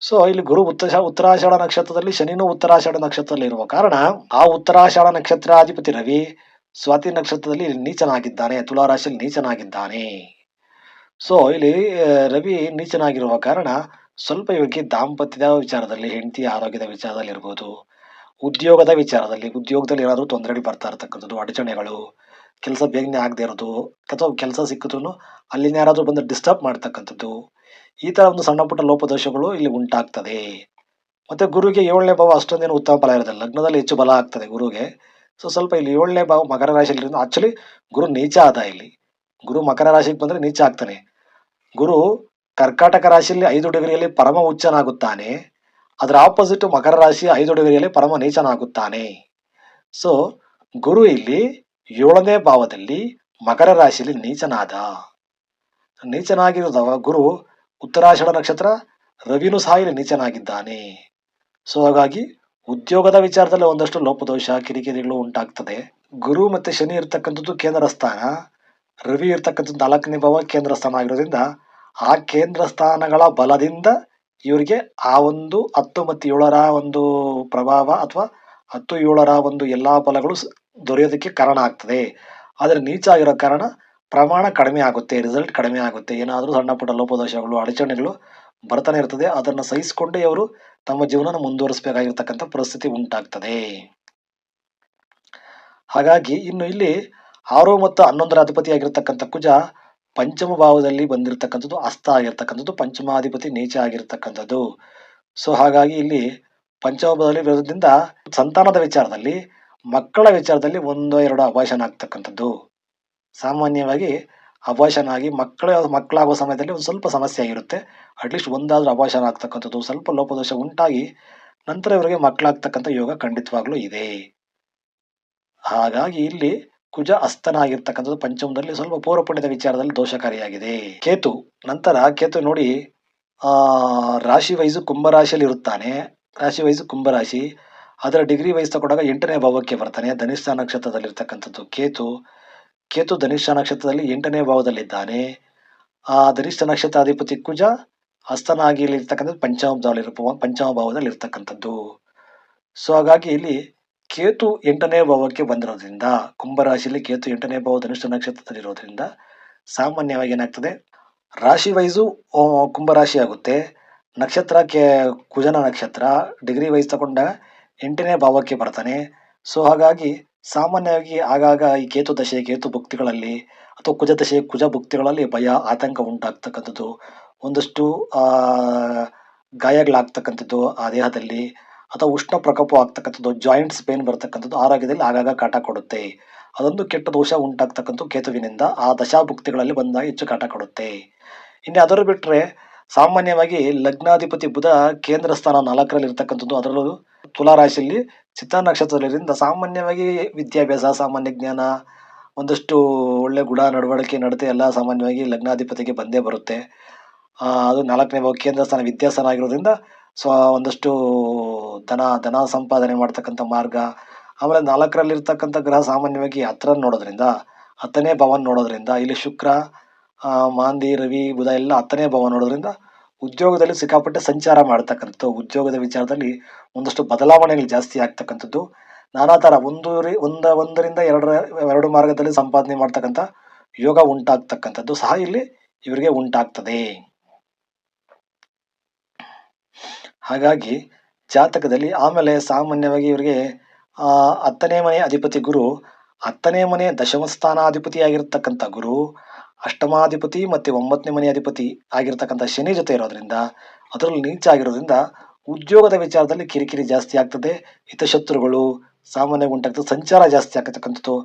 A: ಸೊ ಇಲ್ಲಿ ಗುರು ಉತ್ತರ ಉತ್ತರಾಷಾಢ ನಕ್ಷತ್ರದಲ್ಲಿ ಶನಿನೂ ಉತ್ತರಾಷಾಢ ನಕ್ಷತ್ರದಲ್ಲಿ ಇರುವ ಕಾರಣ ಆ ಉತ್ತರಾಷಾಢ ನಕ್ಷತ್ರಾಧಿಪತಿ ರವಿ ಸ್ವಾತಿ ನಕ್ಷತ್ರದಲ್ಲಿ ನೀಚನಾಗಿದ್ದಾನೆ ತುಲಾರಾಶಿಯಲ್ಲಿ ನೀಚನಾಗಿದ್ದಾನೆ. ಸೊ ಇಲ್ಲಿ ರವಿ ನೀಚನಾಗಿರುವ ಕಾರಣ ಸ್ವಲ್ಪ ಇವರಿಗೆ ದಾಂಪತ್ಯದ ವಿಚಾರದಲ್ಲಿ ಹೆಂಡತಿ ಆರೋಗ್ಯದ ವಿಚಾರದಲ್ಲಿ ಇರ್ಬೋದು, ಉದ್ಯೋಗದ ವಿಚಾರದಲ್ಲಿ, ಉದ್ಯೋಗದಲ್ಲಿ ಏನಾದರೂ ತೊಂದರೆಗಳು ಬರ್ತಾ ಇರತಕ್ಕಂಥದ್ದು, ಅಡಚಣೆಗಳು, ಕೆಲಸ ಬೇಗನೆ ಆಗದೆ ಇರೋದು, ಅಥವಾ ಕೆಲಸ ಸಿಕ್ಕಿದ್ರು ಅಲ್ಲಿನ ಯಾರಾದರೂ ಬಂದು ಡಿಸ್ಟರ್ಬ್ ಮಾಡ್ತಕ್ಕಂಥದ್ದು ಈ ಥರ ಒಂದು ಸಣ್ಣ ಪುಟ್ಟ ಲೋಪದೋಷಗಳು ಇಲ್ಲಿ ಉಂಟಾಗ್ತದೆ. ಮತ್ತೆ ಗುರುಗೆ ಏಳನೇ ಭಾವ ಅಷ್ಟೊಂದೇನು ಉತ್ತಮ ಫಲ ಇರೋದಿಲ್ಲ. ಲಗ್ನದಲ್ಲಿ ಹೆಚ್ಚು ಬಲ ಆಗ್ತದೆ ಗುರುಗೆ ಸೊ ಸ್ವಲ್ಪ ಇಲ್ಲಿ ಏಳನೇ ಭಾವ ಮಕರ ರಾಶಿಯಲ್ಲಿ ಆಕ್ಚುಲಿ ಗುರು ನೀಚ ಆದ ಇಲ್ಲಿ. ಗುರು ಮಕರ ರಾಶಿಗೆ ಬಂದ್ರೆ ನೀಚ ಆಗ್ತಾನೆ. ಗುರು ಕರ್ಕಾಟಕ ರಾಶಿಯಲ್ಲಿ ಐದು ಡಿಗ್ರಿಯಲ್ಲಿ ಪರಮ ಉಚ್ಚನಾಗುತ್ತಾನೆ. ಅದರ ಆಪೋಸಿಟ್ ಮಕರ ರಾಶಿ ಐದು ಡಿಗ್ರಿಯಲ್ಲಿ ಪರಮ ನೀಚನಾಗುತ್ತಾನೆ. ಸೊ ಗುರು ಇಲ್ಲಿ ಏಳನೇ ಭಾವದಲ್ಲಿ ಮಕರ ರಾಶಿಯಲ್ಲಿ ನೀಚನಾದ. ನೀಚನಾಗಿರೋದವ ಗುರು ಉತ್ತರಾಷಾಢ ನಕ್ಷತ್ರ ರವಿನೂ ಸಹ ಇಲ್ಲಿ ನೀಚನಾಗಿದ್ದಾನೆ. ಸೊ ಹಾಗಾಗಿ ಉದ್ಯೋಗದ ವಿಚಾರದಲ್ಲಿ ಒಂದಷ್ಟು ಲೋಪದೋಷ, ಕಿರಿಕಿರಿಗಳು ಉಂಟಾಗ್ತದೆ. ಗುರು ಮತ್ತೆ ಶನಿ ಇರ್ತಕ್ಕಂಥದ್ದು ಕೇಂದ್ರ ಸ್ಥಾನ. ರವಿ ಇರ್ತಕ್ಕಂಥದ್ದು ನಾಲ್ಕನೇ ಭಾವ ಕೇಂದ್ರ ಸ್ಥಾನ ಆಗಿರೋದ್ರಿಂದ ಆ ಕೇಂದ್ರ ಸ್ಥಾನಗಳ ಬಲದಿಂದ ಇವರಿಗೆ ಆ ಒಂದು ಹತ್ತು ಮತ್ತು ಏಳರ ಒಂದು ಪ್ರಭಾವ ಅಥವಾ ಹತ್ತು ಏಳರ ಒಂದು ಎಲ್ಲಾ ಫಲಗಳು ಸ- ದೊರೆಯೋದಕ್ಕೆ ಕಾರಣ ಆಗ್ತದೆ. ಆದರೆ ನೀಚ ಆಗಿರೋ ಕಾರಣ ಪ್ರಮಾಣ ಕಡಿಮೆ ಆಗುತ್ತೆ ರಿಸಲ್ಟ್ ಕಡಿಮೆ ಆಗುತ್ತೆ, ಏನಾದರೂ ಸಣ್ಣ ಪುಟ್ಟ ಲೋಪದೋಷಗಳು, ಅಡಚಣೆಗಳು ಬರ್ತಾನೆ ಇರ್ತದೆ, ಅದನ್ನು ಸಹಿಸಿಕೊಂಡೇ ಅವರು ತಮ್ಮ ಜೀವನ ಮುಂದುವರಿಸಬೇಕಾಗಿರ್ತಕ್ಕಂಥ ಪರಿಸ್ಥಿತಿ ಉಂಟಾಗ್ತದೆ. ಹಾಗಾಗಿ ಇನ್ನು ಇಲ್ಲಿ ಆರು ಮತ್ತು ಹನ್ನೊಂದರ ಅಧಿಪತಿಯಾಗಿರ್ತಕ್ಕಂಥ ಕುಜ ಪಂಚಮ ಭಾವದಲ್ಲಿ ಬಂದಿರತಕ್ಕಂಥದ್ದು ಅಸ್ತ ಆಗಿರ್ತಕ್ಕಂಥದ್ದು, ಪಂಚಮಾಧಿಪತಿ ನೀಚ ಆಗಿರ್ತಕ್ಕಂಥದ್ದು. ಸೊ ಹಾಗಾಗಿ ಇಲ್ಲಿ ಪಂಚಮ ಭಾವದಲ್ಲಿ ಇರೋದ್ರಿಂದ ಸಂತಾನದ ವಿಚಾರದಲ್ಲಿ, ಮಕ್ಕಳ ವಿಚಾರದಲ್ಲಿ ಒಂದೋ ಎರಡು ಅಭಾಷಣ ಆಗ್ತಕ್ಕಂಥದ್ದು. ಸಾಮಾನ್ಯವಾಗಿ ಅಭಾಷಣ ಆಗಿ ಮಕ್ಕಳ ಮಕ್ಕಳಾಗುವ ಸಮಯದಲ್ಲಿ ಒಂದು ಸ್ವಲ್ಪ ಸಮಸ್ಯೆ ಆಗಿರುತ್ತೆ. ಅಟ್ಲೀಸ್ಟ್ ಒಂದಾದರೂ ಅಭಾಷಣ ಆಗ್ತಕ್ಕಂಥದ್ದು, ಸ್ವಲ್ಪ ಲೋಪದೋಷ ಉಂಟಾಗಿ ನಂತರ ಇವರಿಗೆ ಮಕ್ಕಳಾಗ್ತಕ್ಕಂಥ ಯೋಗ ಖಂಡಿತವಾಗ್ಲೂ ಇದೆ. ಹಾಗಾಗಿ ಇಲ್ಲಿ ಕುಜ ಅಸ್ತನಾಗಿರ್ತಕ್ಕಂಥದ್ದು ಪಂಚಮದಲ್ಲಿ ಸ್ವಲ್ಪ ಪೂರ್ವ ವಿಚಾರದಲ್ಲಿ ದೋಷಕಾರಿಯಾಗಿದೆ. ಕೇತು, ನಂತರ ಕೇತು ನೋಡಿ ರಾಶಿ ವೈಸು ಕುಂಭರಾಶಿಯಲ್ಲಿ ಇರುತ್ತಾನೆ. ರಾಶಿ ವೈಸು ಕುಂಭರಾಶಿ, ಅದರ ಡಿಗ್ರಿ ವೈಸ್ ತಗೊಂಡಾಗ ಎಂಟನೇ ಭಾವಕ್ಕೆ ಬರ್ತಾನೆ. ಧನಿಷ್ಠ ನಕ್ಷತ್ರದಲ್ಲಿರ್ತಕ್ಕಂಥದ್ದು ಕೇತು. ಕೇತು ಧನಿಷ್ಠ ನಕ್ಷತ್ರದಲ್ಲಿ ಎಂಟನೇ ಭಾವದಲ್ಲಿದ್ದಾನೆ. ಆ ಧನಿಷ್ಠ ನಕ್ಷತ್ರ ಅಧಿಪತಿ ಕುಜ ಹಸ್ತನಾಗಿ ಇಲ್ಲಿ ಇರ್ತಕ್ಕಂಥದ್ದು ಪಂಚಮ ಪಂಚಮ ಭಾವದಲ್ಲಿ ಇರ್ತಕ್ಕಂಥದ್ದು ಸೊ ಹಾಗಾಗಿ ಇಲ್ಲಿ ಕೇತು ಎಂಟನೇ ಭಾವಕ್ಕೆ ಬಂದಿರೋದ್ರಿಂದ, ಕುಂಭರಾಶಿಯಲ್ಲಿ ಕೇತು ಎಂಟನೇ ಭಾವ ಧನಿಷ್ಠ ನಕ್ಷತ್ರದಲ್ಲಿ ಇರೋದ್ರಿಂದ ಸಾಮಾನ್ಯವಾಗಿ ಏನಾಗ್ತದೆ? ರಾಶಿ ವೈಸು ಕುಂಭರಾಶಿ ಆಗುತ್ತೆ. ನಕ್ಷತ್ರ ಕೆ, ಕುಜನ ನಕ್ಷತ್ರ, ಡಿಗ್ರಿ ವೈಸ್ ತಗೊಂಡ ಎಂಟನೇ ಭಾವಕ್ಕೆ ಬರ್ತಾನೆ. ಸೊ ಹಾಗಾಗಿ ಸಾಮಾನ್ಯವಾಗಿ ಆಗಾಗ ಈ ಕೇತು ದಶೆ, ಕೇತು ಭುಕ್ತಿಗಳಲ್ಲಿ ಅಥವಾ ಕುಜ ದಶೆ, ಕುಜ ಭುಕ್ತಿಗಳಲ್ಲಿ ಭಯ, ಆತಂಕ ಉಂಟಾಗ್ತಕ್ಕಂಥದ್ದು. ಒಂದಷ್ಟು ಗಾಯಗಳಾಗ್ತಕ್ಕಂಥದ್ದು ಆ ದೇಹದಲ್ಲಿ ಅಥವಾ ಉಷ್ಣ ಪ್ರಕೋಪ ಆಗ್ತಕ್ಕಂಥದ್ದು, ಜಾಯಿಂಟ್ಸ್ ಪೇನ್ ಬರ್ತಕ್ಕಂಥದ್ದು ಆರೋಗ್ಯದಲ್ಲಿ ಆಗಾಗ ಕಾಟ ಕೊಡುತ್ತೆ. ಅದೊಂದು ಕೆಟ್ಟ ದೋಷ ಉಂಟಾಗ್ತಕ್ಕಂಥ ಕೇತುವಿನಿಂದ ಆ ದಶಾಭುಕ್ತಿಗಳಲ್ಲಿ ಬಂದಾಗ ಹೆಚ್ಚು ಕಾಟ ಕೊಡುತ್ತೆ. ಇನ್ನು ಅದರ ಬಿಟ್ಟರೆ ಸಾಮಾನ್ಯವಾಗಿ ಲಗ್ನಾಧಿಪತಿ ಬುಧ ಕೇಂದ್ರ ಸ್ಥಾನ ನಾಲ್ಕರಲ್ಲಿ ಇರ್ತಕ್ಕಂಥದ್ದು ಅದರಲ್ಲೂ ತುಲಾ ರಾಶಿಯಲ್ಲಿ ಚಿತ್ರ ನಕ್ಷತ್ರದಲ್ಲಿರಿಂದ ಸಾಮಾನ್ಯವಾಗಿ ವಿದ್ಯಾಭ್ಯಾಸ, ಸಾಮಾನ್ಯ ಜ್ಞಾನ, ಒಂದಷ್ಟು ಒಳ್ಳೆ ಗುಣ, ನಡವಳಿಕೆ ನಡತೆ ಎಲ್ಲ ಸಾಮಾನ್ಯವಾಗಿ ಲಗ್ನಾಧಿಪತಿಗೆ ಬಂದೇ ಬರುತ್ತೆ. ಅದು ನಾಲ್ಕನೇ ಭಾವ ಕೇಂದ್ರ ಸ್ಥಾನ ವಿದ್ಯಾಸ್ಥಾನ ಆಗಿರೋದ್ರಿಂದ ಸೊ, ಒಂದಷ್ಟು ಧನ ಧನ ಸಂಪಾದನೆ ಮಾಡ್ತಕ್ಕಂಥ ಮಾರ್ಗ, ಆಮೇಲೆ ನಾಲ್ಕರಲ್ಲಿ ಇರ್ತಕ್ಕಂಥ ಗ್ರಹ ಸಾಮಾನ್ಯವಾಗಿ ಹತ್ರ ನೋಡೋದ್ರಿಂದ, ಹತ್ತನೇ ಭಾವನ ನೋಡೋದ್ರಿಂದ, ಇಲ್ಲಿ ಶುಕ್ರ ಮಾಂದಿ, ರವಿ, ಬುಧ ಎಲ್ಲ ಹತ್ತನೇ ಭಾವ ನೋಡೋದ್ರಿಂದ ಉದ್ಯೋಗದಲ್ಲಿ ಸಿಕ್ಕಾಪಟ್ಟೆ ಸಂಚಾರ ಮಾಡ್ತಕ್ಕಂಥದ್ದು, ಉದ್ಯೋಗದ ವಿಚಾರದಲ್ಲಿ ಒಂದಷ್ಟು ಬದಲಾವಣೆಗಳು ಜಾಸ್ತಿ ಆಗ್ತಕ್ಕಂಥದ್ದು. ನಾನಾ ಥರ ಒಂದು ಒಂದ, ಒಂದರಿಂದ ಎರಡರ, ಎರಡು ಮಾರ್ಗದಲ್ಲಿ ಸಂಪಾದನೆ ಮಾಡ್ತಕ್ಕಂಥ ಯೋಗ ಉಂಟಾಗ್ತಕ್ಕಂಥದ್ದು ಸಹ ಇಲ್ಲಿ ಇವರಿಗೆ ಉಂಟಾಗ್ತದೆ. ಹಾಗಾಗಿ ಜಾತಕದಲ್ಲಿ ಆಮೇಲೆ ಸಾಮಾನ್ಯವಾಗಿ ಇವರಿಗೆ ಹತ್ತನೇ ಮನೆ ಅಧಿಪತಿ ಗುರು, ಹತ್ತನೇ ಮನೆ ದಶಮ ಸ್ಥಾನಾಧಿಪತಿಯಾಗಿರ್ತಕ್ಕಂಥ ಗುರು ಅಷ್ಟಮಾಧಿಪತಿ ಮತ್ತು ಒಂಬತ್ತನೇ ಮನೆ ಅಧಿಪತಿ ಆಗಿರ್ತಕ್ಕಂಥ ಶನಿ ಜೊತೆ ಇರೋದ್ರಿಂದ, ಅದರಲ್ಲಿ ನೀಚ ಆಗಿರೋದ್ರಿಂದ ಉದ್ಯೋಗದ ವಿಚಾರದಲ್ಲಿ ಕಿರಿಕಿರಿ ಜಾಸ್ತಿ ಆಗ್ತದೆ. ಹಿತಶತ್ರುಗಳು, ಸಾಮಾನ್ಯ ಉಂಟಾಗ್ತದೆ ಸಂಚಾರ ಜಾಸ್ತಿ ಆಗ್ತಕ್ಕಂಥದ್ದು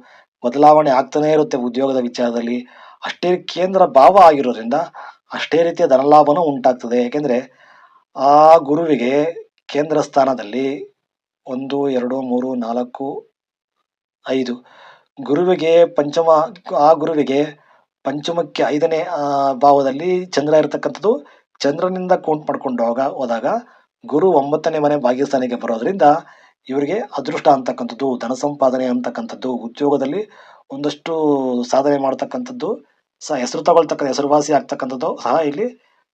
A: ಬದಲಾವಣೆ ಆಗ್ತಾನೇ ಇರುತ್ತೆ ಉದ್ಯೋಗದ ವಿಚಾರದಲ್ಲಿ. ಅಷ್ಟೇ ಕೇಂದ್ರ ಭಾವ ಆಗಿರೋದ್ರಿಂದ ಅಷ್ಟೇ ರೀತಿಯ ಧನಲಾಭನೂ ಉಂಟಾಗ್ತದೆ. ಯಾಕೆಂದ್ರೆ ಆ ಗುರುವಿಗೆ ಕೇಂದ್ರ ಸ್ಥಾನದಲ್ಲಿ ಒಂದು, ಎರಡು, ಮೂರು, ನಾಲ್ಕು, ಐದು ಗುರುವಿಗೆ ಪಂಚಮ, ಆ ಗುರುವಿಗೆ ಪಂಚಮಕ್ಕೆ ಐದನೇ ಭಾವದಲ್ಲಿ ಚಂದ್ರ ಇರತಕ್ಕಂಥದ್ದು. ಚಂದ್ರನಿಂದ ಕೌಂಟ್ ಹೋಗ ಹೋದಾಗ ಗುರು ಒಂಬತ್ತನೇ ಮನೆ ಭಾಗ್ಯಸ್ಥಾನಿಗೆ ಬರೋದ್ರಿಂದ ಇವರಿಗೆ ಅದೃಷ್ಟ ಅಂತಕ್ಕಂಥದ್ದು, ಧನ ಸಂಪಾದನೆ ಅಂತಕ್ಕಂಥದ್ದು, ಉದ್ಯೋಗದಲ್ಲಿ ಒಂದಷ್ಟು ಸಾಧನೆ ಮಾಡ್ತಕ್ಕಂಥದ್ದು ಸಹ ಹೆಸರು ತಗೊಳ್ತಕ್ಕ, ಹೆಸರುವಾಸಿ ಆಗ್ತಕ್ಕಂಥದ್ದು ಸಹ ಇಲ್ಲಿ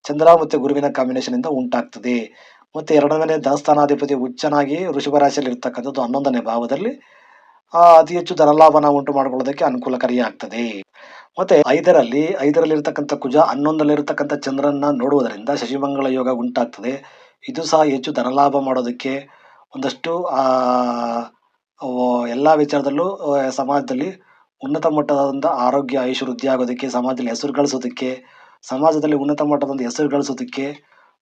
A: ಚಂದ್ರ ಮತ್ತು ಗುರುವಿನ ಕಾಂಬಿನೇಷನ್ ಇಂದ ಉಂಟಾಗ್ತದೆ. ಮತ್ತೆ ಎರಡನೇ ಧನಸ್ಥಾನಾಧಿಪತಿ ಉಚ್ಚನಾಗಿ ವೃಷಭ ರಾಶಿಯಲ್ಲಿ ಇರ್ತಕ್ಕಂಥದ್ದು ಹನ್ನೊಂದನೇ ಭಾವದಲ್ಲಿ ಅತಿ ಹೆಚ್ಚು ಧನಲಾಭನ ಉಂಟು ಮಾಡಿಕೊಳ್ಳೋದಕ್ಕೆ ಅನುಕೂಲಕಾರಿಯಾಗ್ತದೆ ಮತ್ತೆ ಐದರಲ್ಲಿ ಐದರಲ್ಲಿ ಇರ್ತಕ್ಕಂಥ ಕುಜ, ಹನ್ನೊಂದರಲ್ಲಿರ್ತಕ್ಕಂಥ ಚಂದ್ರನ್ನ ನೋಡುವುದರಿಂದ ಶಶಿಮಂಗಳ ಯೋಗ ಉಂಟಾಗ್ತದೆ. ಇದು ಸಹ ಹೆಚ್ಚು ಧನಲಾಭ ಮಾಡೋದಕ್ಕೆ ಒಂದಷ್ಟು ಎಲ್ಲ ವಿಚಾರದಲ್ಲೂ ಸಮಾಜದಲ್ಲಿ ಉನ್ನತ ಮಟ್ಟದ ಆರೋಗ್ಯ ಆಯುಷ್ ವೃದ್ಧಿ ಆಗೋದಕ್ಕೆ, ಸಮಾಜದಲ್ಲಿ ಹೆಸರು ಗಳಿಸೋದಕ್ಕೆ, ಸಮಾಜದಲ್ಲಿ ಉನ್ನತ ಮಟ್ಟದ ಹೆಸರು ಗಳಿಸೋದಕ್ಕೆ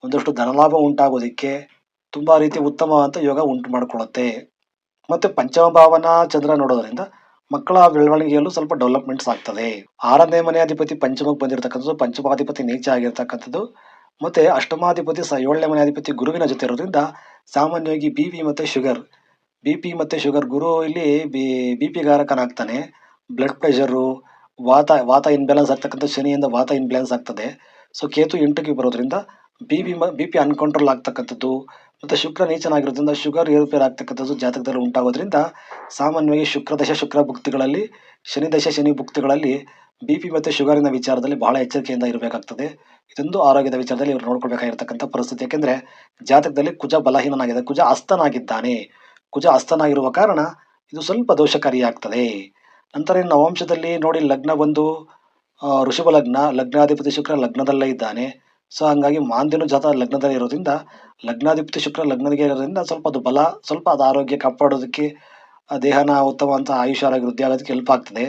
A: ಒಂದಷ್ಟು ಧನಲಾಭ ಉಂಟಾಗೋದಕ್ಕೆ ತುಂಬಾ ರೀತಿ ಉತ್ತಮವಾದಂಥ ಯೋಗ ಉಂಟು ಮಾಡಿಕೊಳ್ಳುತ್ತೆ. ಮತ್ತೆ ಪಂಚಮಭಾವನ ಚಂದ್ರ ನೋಡೋದ್ರಿಂದ ಮಕ್ಕಳ ಬೆಳವಣಿಗೆಯಲ್ಲೂ ಸ್ವಲ್ಪ ಡೆವಲಪ್ಮೆಂಟ್ಸ್ ಆಗ್ತದೆ. ಆರನೇ ಮನೆ ಅಧಿಪತಿ ಪಂಚಮಕ್ಕೆ ಬಂದಿರತಕ್ಕಂಥದ್ದು ಪಂಚಮಾಧಿಪತಿ ನೀಚ ಆಗಿರ್ತಕ್ಕಂಥದ್ದು. ಮತ್ತೆ ಅಷ್ಟಮಾಧಿಪತಿ ಸಹ ಏಳನೇ ಮನೆ ಅಧಿಪತಿ ಗುರುವಿನ ಜೊತೆ ಇರೋದ್ರಿಂದ ಸಾಮಾನ್ಯವಾಗಿ ಬಿ ಪಿ ಮತ್ತೆ ಶುಗರ್ ಬಿ ಪಿ ಮತ್ತೆ ಶುಗರ್ ಗುರು ಇಲ್ಲಿ ಬಿ ಬಿ ಪಿ ಗಾರಕನಾಗ್ತಾನೆ. ಬ್ಲಡ್ ಪ್ರೆಷರು ವಾತ ವಾತ ಇನ್ಬ್ಯಾಲೆನ್ಸ್ ಆಗ್ತಕ್ಕಂಥ ಶನಿಯಿಂದ ವಾತ ಇನ್ಬ್ಯಾಲೆನ್ಸ್ ಆಗ್ತದೆ. ಸೊ ಕೇತು ಎಂಟಕ್ಕೆ ಬರೋದ್ರಿಂದ B P B P uncontrol ಆಗ್ತಕ್ಕಂಥದ್ದು. ಮತ್ತು ಶುಕ್ರ ನೀಚನಾಗಿರೋದ್ರಿಂದ ಶುಗರ್ ಏರುಪೇರು ಆಗ್ತಕ್ಕಂಥದ್ದು ಜಾತಕದಲ್ಲಿ ಉಂಟಾಗೋದ್ರಿಂದ ಸಾಮಾನ್ಯವಾಗಿ ಶುಕ್ರ ದಶ, ಶುಕ್ರ ಭುಕ್ತಿಗಳಲ್ಲಿ, ಶನಿ ದಶ, ಶನಿ ಭುಕ್ತಿಗಳಲ್ಲಿ ಬಿ ಪಿ ಮತ್ತು ಶುಗರಿನ ವಿಚಾರದಲ್ಲಿ ಬಹಳ ಎಚ್ಚರಿಕೆಯಿಂದ ಇರಬೇಕಾಗ್ತದೆ. ಇದೊಂದು ಆರೋಗ್ಯದ ವಿಚಾರದಲ್ಲಿ ಇವರು ನೋಡ್ಕೊಳ್ಬೇಕಾಗಿರ್ತಕ್ಕಂಥ ಪರಿಸ್ಥಿತಿ. ಯಾಕೆಂದ್ರೆ ಜಾತಕದಲ್ಲಿ ಕುಜ ಬಲಹೀನನಾಗಿದೆ, ಕುಜ ಅಸ್ತನಾಗಿದ್ದಾನೆ. ಕುಜ ಅಸ್ತನಾಗಿರುವ ಕಾರಣ ಇದು ಸ್ವಲ್ಪ ದೋಷಕಾರಿಯಾಗ್ತದೆ. ನಂತರ ನವಾಂಶದಲ್ಲಿ ನೋಡಿ ಲಗ್ನ ಬಂದು ಋಷಭ ಲಗ್ನ, ಲಗ್ನಾಧಿಪತಿ ಶುಕ್ರ ಲಗ್ನದಲ್ಲೇ ಇದ್ದಾನೆ. ಸೊ ಹಂಗಾಗಿ ಮಾಂದ್ಯನು ಜಾತ ಲಗ್ನದಲ್ಲಿ ಇರೋದ್ರಿಂದ, ಲಗ್ನಾಧಿಪತಿ ಶುಕ್ರ ಲಗ್ನದಿಗೆ ಇರೋದ್ರಿಂದ ಸ್ವಲ್ಪ ಅದು ಬಲ, ಸ್ವಲ್ಪ ಅದು ಆರೋಗ್ಯ ಕಾಪಾಡೋದಕ್ಕೆ ದೇಹನ ಉತ್ತಮ ಅಂತ ಆಯುಷ್ಯ ಆರೋಗ್ಯ ವೃದ್ಧಿ ಆಗೋದಕ್ಕೆ ಹೆಲ್ಪ್ ಆಗ್ತದೆ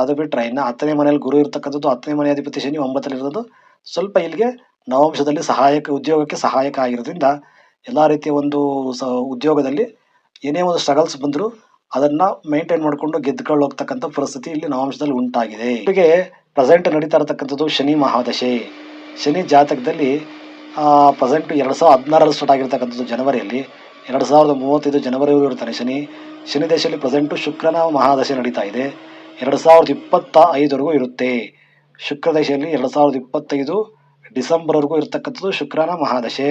A: ಅದು ಬಿಟ್ಟರೆ ಇನ್ನು ಹತ್ತನೇ ಮನೆಯಲ್ಲಿ ಗುರು ಇರತಕ್ಕಂಥದ್ದು ಹತ್ತನೇ ಮನೆ ಅಧಿಪತಿ ಶನಿ ಒಂಬತ್ತರಲ್ಲಿ ಇರೋದು. ಸ್ವಲ್ಪ ಇಲ್ಲಿಗೆ ನವಾಂಶದಲ್ಲಿ ಸಹಾಯಕ, ಉದ್ಯೋಗಕ್ಕೆ ಸಹಾಯಕ ಆಗಿರೋದ್ರಿಂದ ಎಲ್ಲ ರೀತಿಯ ಒಂದು ಸ, ಉದ್ಯೋಗದಲ್ಲಿ ಏನೇ ಒಂದು ಸ್ಟ್ರಗಲ್ಸ್ ಬಂದರೂ ಅದನ್ನು ಮೇಂಟೈನ್ ಮಾಡಿಕೊಂಡು ಗೆದ್ದುಕೊಂಡು ಹೋಗ್ತಕ್ಕಂಥ ಪರಿಸ್ಥಿತಿ ಇಲ್ಲಿ ನವಾಂಶದಲ್ಲಿ ಉಂಟಾಗಿದೆ. ಇಲ್ಲಿಗೆ ಪ್ರೆಸೆಂಟ್ ನಡೀತಾ ಇರತಕ್ಕಂಥದ್ದು ಶನಿ ಮಹಾದಶೆ. ಶನಿ ಜಾತಕದಲ್ಲಿ ಪ್ರೆಸೆಂಟು ಎರಡು ಸಾವಿರದ ಹದಿನಾರರಲ್ಲಿ ಸ್ಟಾರ್ಟ್ ಆಗಿರ್ತಕ್ಕಂಥದ್ದು ಜನವರಿಯಲ್ಲಿ. ಎರಡು ಸಾವಿರದ ಮೂವತ್ತೈದು ಜನವರಿವರೆಗೂ ಇರ್ತಾನೆ ಶನಿ. ಶನಿ ದೇಶದಲ್ಲಿ ಪ್ರೆಸೆಂಟು ಶುಕ್ರನ ಮಹಾದಶೆ ನಡೀತಾ ಇದೆ. ಎರಡು ಸಾವಿರದ ಇಪ್ಪತ್ತ ಐದವರೆಗೂ ಇರುತ್ತೆ. ಶುಕ್ರ ದಶೆಯಲ್ಲಿ ಎರಡು ಸಾವಿರದ ಇಪ್ಪತ್ತೈದು ಡಿಸೆಂಬರ್ವರೆಗೂ ಇರತಕ್ಕಂಥದ್ದು ಶುಕ್ರನ ಮಹಾದಶೆ.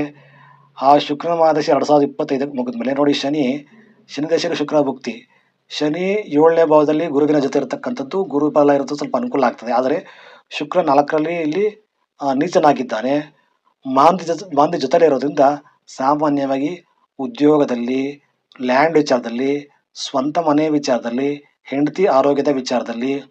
A: ಆ ಶುಕ್ರನ ಮಹಾದಶೆ ಎರಡು ಸಾವಿರದ ಇಪ್ಪತ್ತೈದಕ್ಕೆ ಮುಗಿದ ಮೇಲೆ ನೋಡಿ ಶನಿ. ಶನಿ ದೇಶದಲ್ಲಿ ಶುಕ್ರ ಭುಕ್ತಿ. ಶನಿ ಏಳನೇ ಭಾವದಲ್ಲಿ ಗುರುವಿನ ಜೊತೆ ಇರತಕ್ಕಂಥದ್ದು ಗುರುಪಾಲ ಇರೋದು ಸ್ವಲ್ಪ ಅನುಕೂಲ ಆಗ್ತದೆ. ಆದರೆ ಶುಕ್ರ ನಾಲ್ಕರಲ್ಲಿ ಇಲ್ಲಿ ನೀಚನಾಗಿದ್ದಾನೆ. ಮಾಂದಿ ಜೊತೆ ಮಾಂದಿ ಜೊತೆಲೇ ಇರೋದ್ರಿಂದ ಸಾಮಾನ್ಯವಾಗಿ ಉದ್ಯೋಗದಲ್ಲಿ ಲ್ಯಾಂಡ್ ವಿಚಾರದಲ್ಲಿ, ಸ್ವಂತ ಮನೆ ವಿಚಾರದಲ್ಲಿ, ಹೆಂಡತಿ ಆರೋಗ್ಯದ ವಿಚಾರದಲ್ಲಿ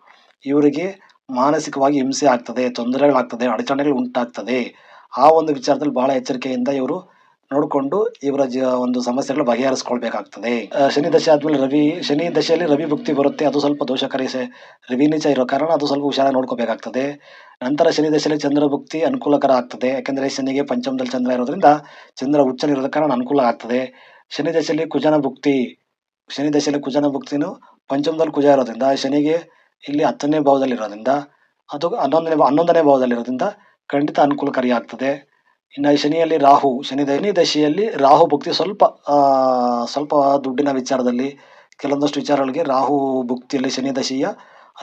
A: ಇವರಿಗೆ ಮಾನಸಿಕವಾಗಿ ಹಿಂಸೆ ಆಗ್ತದೆ, ತೊಂದರೆಗಳಾಗ್ತದೆ, ಅಡಚಣೆಗಳು ಉಂಟಾಗ್ತದೆ. ಆ ಒಂದು ವಿಚಾರದಲ್ಲಿ ಬಹಳ ಎಚ್ಚರಿಕೆಯಿಂದ ಇವರು ನೋಡಿಕೊಂಡು ಇವರ ಒಂದು ಸಮಸ್ಯೆಗಳು ಬಗೆಹರಿಸ್ಕೊಳ್ಬೇಕಾಗ್ತದೆ. ಶನಿ ದಶೆ ಆದ್ಮೇಲೆ ರವಿ, ಶನಿ ದಶೆಯಲ್ಲಿ ರವಿ ಭುಕ್ತಿ ಬರುತ್ತೆ, ಅದು ಸ್ವಲ್ಪ ದೋಷಕಾರಿ ರವಿ ನೀಚ ಇರೋ ಕಾರಣ ಅದು ಸ್ವಲ್ಪ ಹುಷಾರಾಗಿ ನೋಡ್ಕೋಬೇಕಾಗ್ತದೆ. ನಂತರ ಶನಿ ದಶೆಯಲ್ಲಿ ಚಂದ್ರ ಭುಕ್ತಿ ಅನುಕೂಲಕರ ಆಗ್ತದೆ, ಯಾಕೆಂದರೆ ಶನಿಗೆ ಪಂಚಮದಲ್ಲಿ ಚಂದ್ರ ಇರೋದ್ರಿಂದ ಚಂದ್ರ ಉಚ್ಚನಿರೋದ ಕಾರಣ ಅನುಕೂಲ ಆಗ್ತದೆ. ಶನಿ ದಶೆಯಲ್ಲಿ ಕುಜನ ಭುಕ್ತಿ, ಶನಿ ದಶೆಯಲ್ಲಿ ಕುಜನ ಭುಕ್ತಿನೂ ಪಂಚಮದಲ್ಲಿ ಕುಜ ಇರೋದ್ರಿಂದ, ಶನಿಗೆ ಇಲ್ಲಿ ಹತ್ತನೇ ಭಾವದಲ್ಲಿ ಇರೋದ್ರಿಂದ ಅದು ಹನ್ನೊಂದನೇ ಹನ್ನೊಂದನೇ ಭಾವದಲ್ಲಿ ಇರೋದ್ರಿಂದ ಖಂಡಿತ ಅನುಕೂಲಕಾರಿ ಆಗ್ತದೆ ಇನ್ನು ಶನಿಯಲ್ಲಿ ರಾಹು, ಶನಿ ಶನಿ ದಶೆಯಲ್ಲಿ ರಾಹು ಭಕ್ತಿ ಸ್ವಲ್ಪ ಸ್ವಲ್ಪ ದುಡ್ಡಿನ ವಿಚಾರದಲ್ಲಿ ಕೆಲವೊಂದಷ್ಟು ವಿಚಾರಗಳಿಗೆ ರಾಹು ಭುಕ್ತಿಯಲ್ಲಿ ಶನಿ ದಶೆಯ